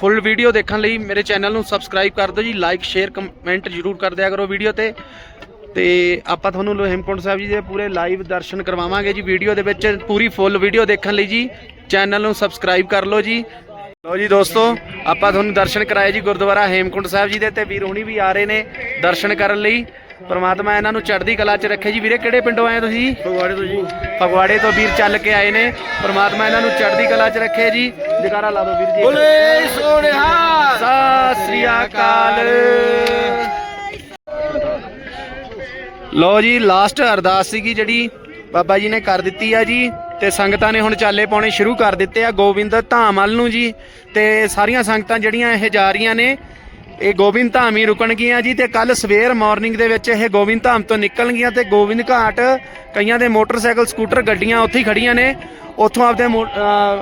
ਫੁੱਲ ਵੀਡੀਓ ਦੇਖਣ ਲਈ ਮੇਰੇ ਚੈਨਲ ਨੂੰ ਸਬਸਕ੍ਰਾਈਬ ਕਰ ਦਿਓ ਜੀ। ਲਾਈਕ ਸ਼ੇਅਰ ਕਮੈਂਟ ਜ਼ਰੂਰ ਕਰ ਦਿਆ ਕਰੋ ਵੀਡੀਓ ਤੇ। ਤੇ ਆਪਾਂ ਤੁਹਾਨੂੰ ਹੇਮਕੁੰਟ ਸਾਹਿਬ ਜੀ ਦੇ ਪੂਰੇ ਲਾਈਵ ਦਰਸ਼ਨ ਕਰਵਾਵਾਂਗੇ ਜੀ ਵੀਡੀਓ ਦੇ ਵਿੱਚ। ਪੂਰੀ ਫੁੱਲ ਵੀਡੀਓ ਦੇਖਣ ਲਈ ਜੀ। ਚੈਨਲ ਨੂੰ ਸਬਸਕ੍ਰਾਈਬ ਕਰ ਲਓ ਜੀ। ਲਓ ਜੀ ਦੋਸਤੋ, ਆਪਾਂ ਤੁਹਾਨੂੰ ਦਰਸ਼ਨ ਕਰਾਏ ਜੀ ਗੁਰਦੁਆਰਾ ਹੇਮਕੁੰਟ ਸਾਹਿਬ ਜੀ ਦੇ ਤੇ। ਵੀਰ ਹੁਣੀ ਵੀ ਆ ਰਹੇ ਨੇ ਦਰਸ਼ਨ ਕਰਨ ਲਈ। ਪ੍ਰਮਾਤਮਾ ਇਹਨਾਂ ਨੂੰ ਚੜ੍ਹਦੀ ਕਲਾ 'ਚ ਰੱਖੇ ਜੀ। ਵੀਰੇ ਕਿਹੜੇ ਪਿੰਡੋਂ ਆਏ ਤੁਸੀਂ? ਫਗਵਾੜੇ ਤੋਂ ਜੀ। ਫਗਵਾੜੇ ਤੋਂ ਵੀਰ ਚੱਲ ਕੇ ਆਏ ਨੇ। ਪ੍ਰਮਾਤਮਾ ਇਹਨਾਂ ਨੂੰ ਚੜ੍ਹਦੀ ਕਲਾ 'ਚ ਰੱਖੇ ਜੀ। ਜਕਾਰਾ ਲਾ ਦਿਓ ਵੀਰ ਜੀ। ਬੋਲੇ ਸੋ ਨਿਹਾਲ ਸਤਿ ਸ੍ਰੀ ਅਕਾਲ। ਲੋ ਜੀ ਲਾਸਟ ਅਰਦਾਸ ਸੀਗੀ ਜਿਹੜੀ ਬਾਬਾ ਜੀ ਨੇ ਕਰ ਦਿੱਤੀ ਆ ਜੀ। ਤੇ ਸੰਗਤਾਂ ਨੇ ਹੁਣ ਚਾਲੇ ਪਾਉਣੇ ਸ਼ੁਰੂ ਕਰ ਦਿੱਤੇ ਆ। ਗੋਬਿੰਦ ਧਾਮ ਵੱਲ ਨੂੰ ਜੀ। ਤੇ ਸਾਰੀਆਂ ਸੰਗਤਾਂ ਜਿਹੜੀਆਂ ਇਹ ਜਾ ਰਹੀਆਂ ਨੇ ਇਹ ਗੋਬਿੰਦ ਧਾਮ ਹੀ ਰੁਕਣਗੀਆਂ ਜੀ ਤੇ ਕੱਲ ਸਵੇਰ ਮਾਰਨਿੰਗ ਦੇ ਵਿੱਚ ਇਹ ਗੋਬਿੰਦ ਧਾਮ ਤੋਂ ਨਿਕਲਣਗੀਆਂ ਤੇ ਗੋਬਿੰਦ ਘਾਟ ਕਈਆਂ ਦੇ ਮੋਟਰਸਾਈਕਲ, ਸਕੂਟਰ, ਗੱਡੀਆਂ ਉੱਥੇ ਹੀ ਖੜੀਆਂ ਨੇ। ਉੱਥੋਂ ਆਪਦੇ ਮੋ-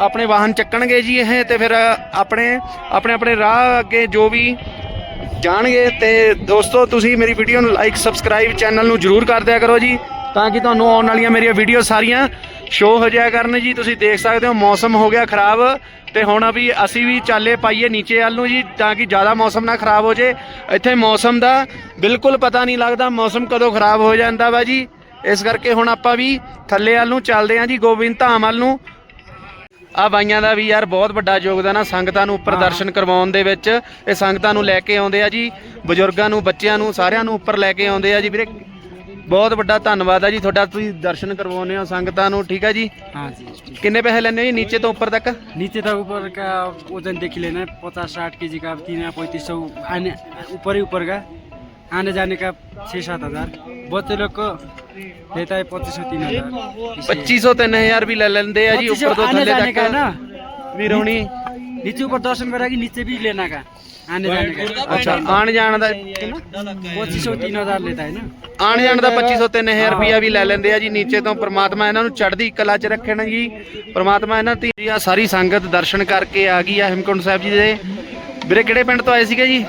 ਆਪਣੇ ਵਾਹਨ ਚੱਕਣਗੇ ਜੀ ਇਹ ਤੇ ਫਿਰ ਆਪਣੇ ਆਪਣੇ ਆਪਣੇ ਰਾਹ ਅੱਗੇ ਜੋ ਵੀ ਜਾਣਗੇ ਤੇ ਦੋਸਤੋ, ਤੁਸੀਂ ਮੇਰੀ ਵੀਡੀਓ ਨੂੰ ਲਾਈਕ ਸਬਸਕ੍ਰਾਈਬ ਚੈਨਲ ਨੂੰ ਜਰੂਰ ਕਰ ਦਿਆ ਕਰੋ ਜੀ ਤਾਂ ਕਿ ਤੁਹਾਨੂੰ ਆਉਣ ਵਾਲੀਆਂ ਮੇਰੀਆਂ ਵੀਡੀਓ ਸਾਰੀਆਂ ਸ਼ੋ ਹੋ ਜਾਇਆ ਕਰਨ ਜੀ। ਤੁਸੀਂ ਦੇਖ ਸਕਦੇ ਹੋ, ਮੌਸਮ ਹੋ ਗਿਆ ਖਰਾਬ। ਤੇ ਹੁਣ ਵੀ ਅਸੀਂ ਵੀ ਚਾਲੇ ਪਾਈਏ ਨੀਚੇ ਵੱਲ ਨੂੰ ਜੀ ਤਾਂ ਕਿ ਜ਼ਿਆਦਾ ਮੌਸਮ ਨਾ ਖਰਾਬ ਹੋ ਜੇ। ਇੱਥੇ ਮੌਸਮ ਦਾ ਬਿਲਕੁਲ ਪਤਾ ਨਹੀਂ ਲੱਗਦਾ ਮੌਸਮ ਕਦੋਂ ਖਰਾਬ ਹੋ ਜਾਂਦਾ ਵਾ ਜੀ। ਇਸ ਕਰਕੇ ਹੁਣ ਆਪਾਂ ਵੀ ਥੱਲੇ ਵੱਲ ਨੂੰ ਚੱਲਦੇ ਹਾਂ ਜੀ ਗੋਬਿੰਦ ਧਾਮ ਵੱਲ ਨੂੰ। ਆ ਬਾਈਆਂ ਦਾ ਵੀ ਯਾਰ ਬਹੁਤ ਵੱਡਾ ਯੋਗਦਾਨ ਆ ਸੰਗਤਾਂ ਨੂੰ ਉੱਪਰ ਦਰਸ਼ਨ ਕਰਵਾਉਣ ਦੇ ਵਿੱਚ। ਇਹ ਸੰਗਤਾਂ ਨੂੰ ਲੈ ਕੇ ਆਉਂਦੇ ਆ ਜੀ ਬਜ਼ੁਰਗਾਂ ਨੂੰ ਬੱਚਿਆਂ ਨੂੰ ਸਾਰਿਆਂ ਨੂੰ ਉੱਪਰ ਲੈ ਕੇ ਆਉਂਦੇ ਆ ਜੀ। ਵੀਰੇ ਬਹੁਤ ਵੱਡਾ ਧੰਨਵਾਦ ਆ ਜੀ ਤੁਹਾਡਾ ਤੁਸੀਂ ਦਰਸ਼ਨ ਕਰਵਾਉਂਦੇ ਹੋ ਸੰਗਤਾਂ ਨੂੰ ਠੀਕ ਹੈ ਜੀ हाँ जी ਕਿੰਨੇ ਪੈਸੇ ਲੈਂਦੇ ਹੋ ਜੀ ਨੀਚੇ ਤੋਂ ਉੱਪਰ ਤੱਕ नीचे तक ऊपर का वजन देख ही लेना है पचास साठ के जी का तीन या पैंतीस सौ आने ऊपर ही ऊपर का आने जाने का छः सात हजार बच्चे लोग को लेता है पच्चीस सौ तीन हजार 2500 3000 ਵੀ ਲੈ ਲੈਂਦੇ ਆ ਜੀ ਉੱਪਰ ਤੋਂ आने ਥੱਲੇ जाने का है ना ਤੱਕ ਵੀਰ ਹੋਣੀ नीचे ऊपर दर्शन करेगी नीचे भी लेना का आने जाने का ਅੱਛਾ ਆਣ ਜਾਣ ਦਾ पच्चीस सौ तीन हजार लेता है ना ਆਣ ਜਾਣ ਦਾ 2500 3000 ਰੁਪਿਆ ਵੀ ਲੈ ਲੈਂਦੇ ਆ ਜੀ ਨੀਚੇ ਤੋਂ ਪ੍ਰਮਾਤਮਾ ਇਹਨਾਂ ਨੂੰ ਚੜ੍ਹਦੀ ਕਲਾ 'ਚ ਰੱਖਣ ਜੀ ਪ੍ਰਮਾਤਮਾ ਇਹਨਾਂ ਦੀ ਆ ਸਾਰੀ ਸੰਗਤ ਦਰਸ਼ਨ ਕਰਕੇ ਆ ਗਈ ਆ ਹੇਮਕੁੰਟ ਸਾਹਿਬ ਜੀ ਦੇ ਵੀਰੇ ਕਿਹੜੇ ਪਿੰਡ ਤੋਂ ਆਏ ਸੀਗੇ ਜੀ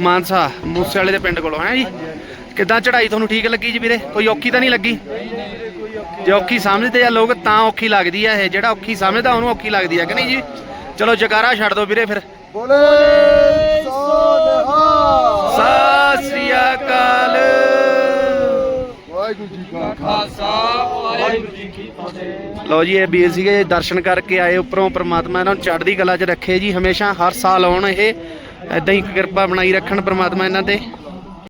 ਮਾਨਸਾ ਮੂਸੇ ਵਾਲੇ ਦੇ ਪਿੰਡ ਕੋਲੋਂ ਹੈ ਜੀ ਕਿੱਦਾਂ ਚੜ੍ਹਾਈ ਤੁਹਾਨੂੰ ਠੀਕ ਲੱਗੀ ਜੀ ਵੀਰੇ ਕੋਈ ਔਖੀ ਤਾਂ ਨਹੀਂ ਲੱਗੀ ਜੇ ਔਖੀ ਸਮਝਦੇ ਆ ਲੋਕ ਤਾਂ ਔਖੀ ਲੱਗਦੀ ਆ ਇਹ ਜਿਹੜਾ ਔਖੀ ਸਮਝਦਾ ਉਹਨੂੰ ਔਖੀ ਲੱਗਦੀ ਆ ਕਿ ਨਹੀਂ ਜੀ ਚਲੋ ਜਕਾਰਾ ਛੱਡ ਦਿਓ ਵੀਰੇ ਫਿਰ। ਬੋਲੇ ਸੋਨਿਹਾਲ। ਸਤਿ ਸ੍ਰੀ ਅਕਾਲ। ਵਾਹਿਗੁਰੂ ਜੀ ਕਾ ਖਾਲਸਾ। ਲਓ ਜੀ ਇਹ ਵੀਰ ਸੀਗੇ ਦਰਸ਼ਨ ਕਰਕੇ ਆਏ ਉੱਪਰੋਂ ਪ੍ਰਮਾਤਮਾ ਇਹਨਾਂ ਨੂੰ ਚੜ੍ਹਦੀ ਕਲਾ 'ਚ ਰੱਖੇ ਜੀ। ਹਮੇਸ਼ਾ ਹਰ ਸਾਲ ਆਉਣ ਇਹ। ਐਦਾਂ ਹੀ ਕਿਰਪਾ ਬਣਾਈ ਰੱਖਣ ਪ੍ਰਮਾਤਮਾ ਇਹਨਾਂ ਤੇ।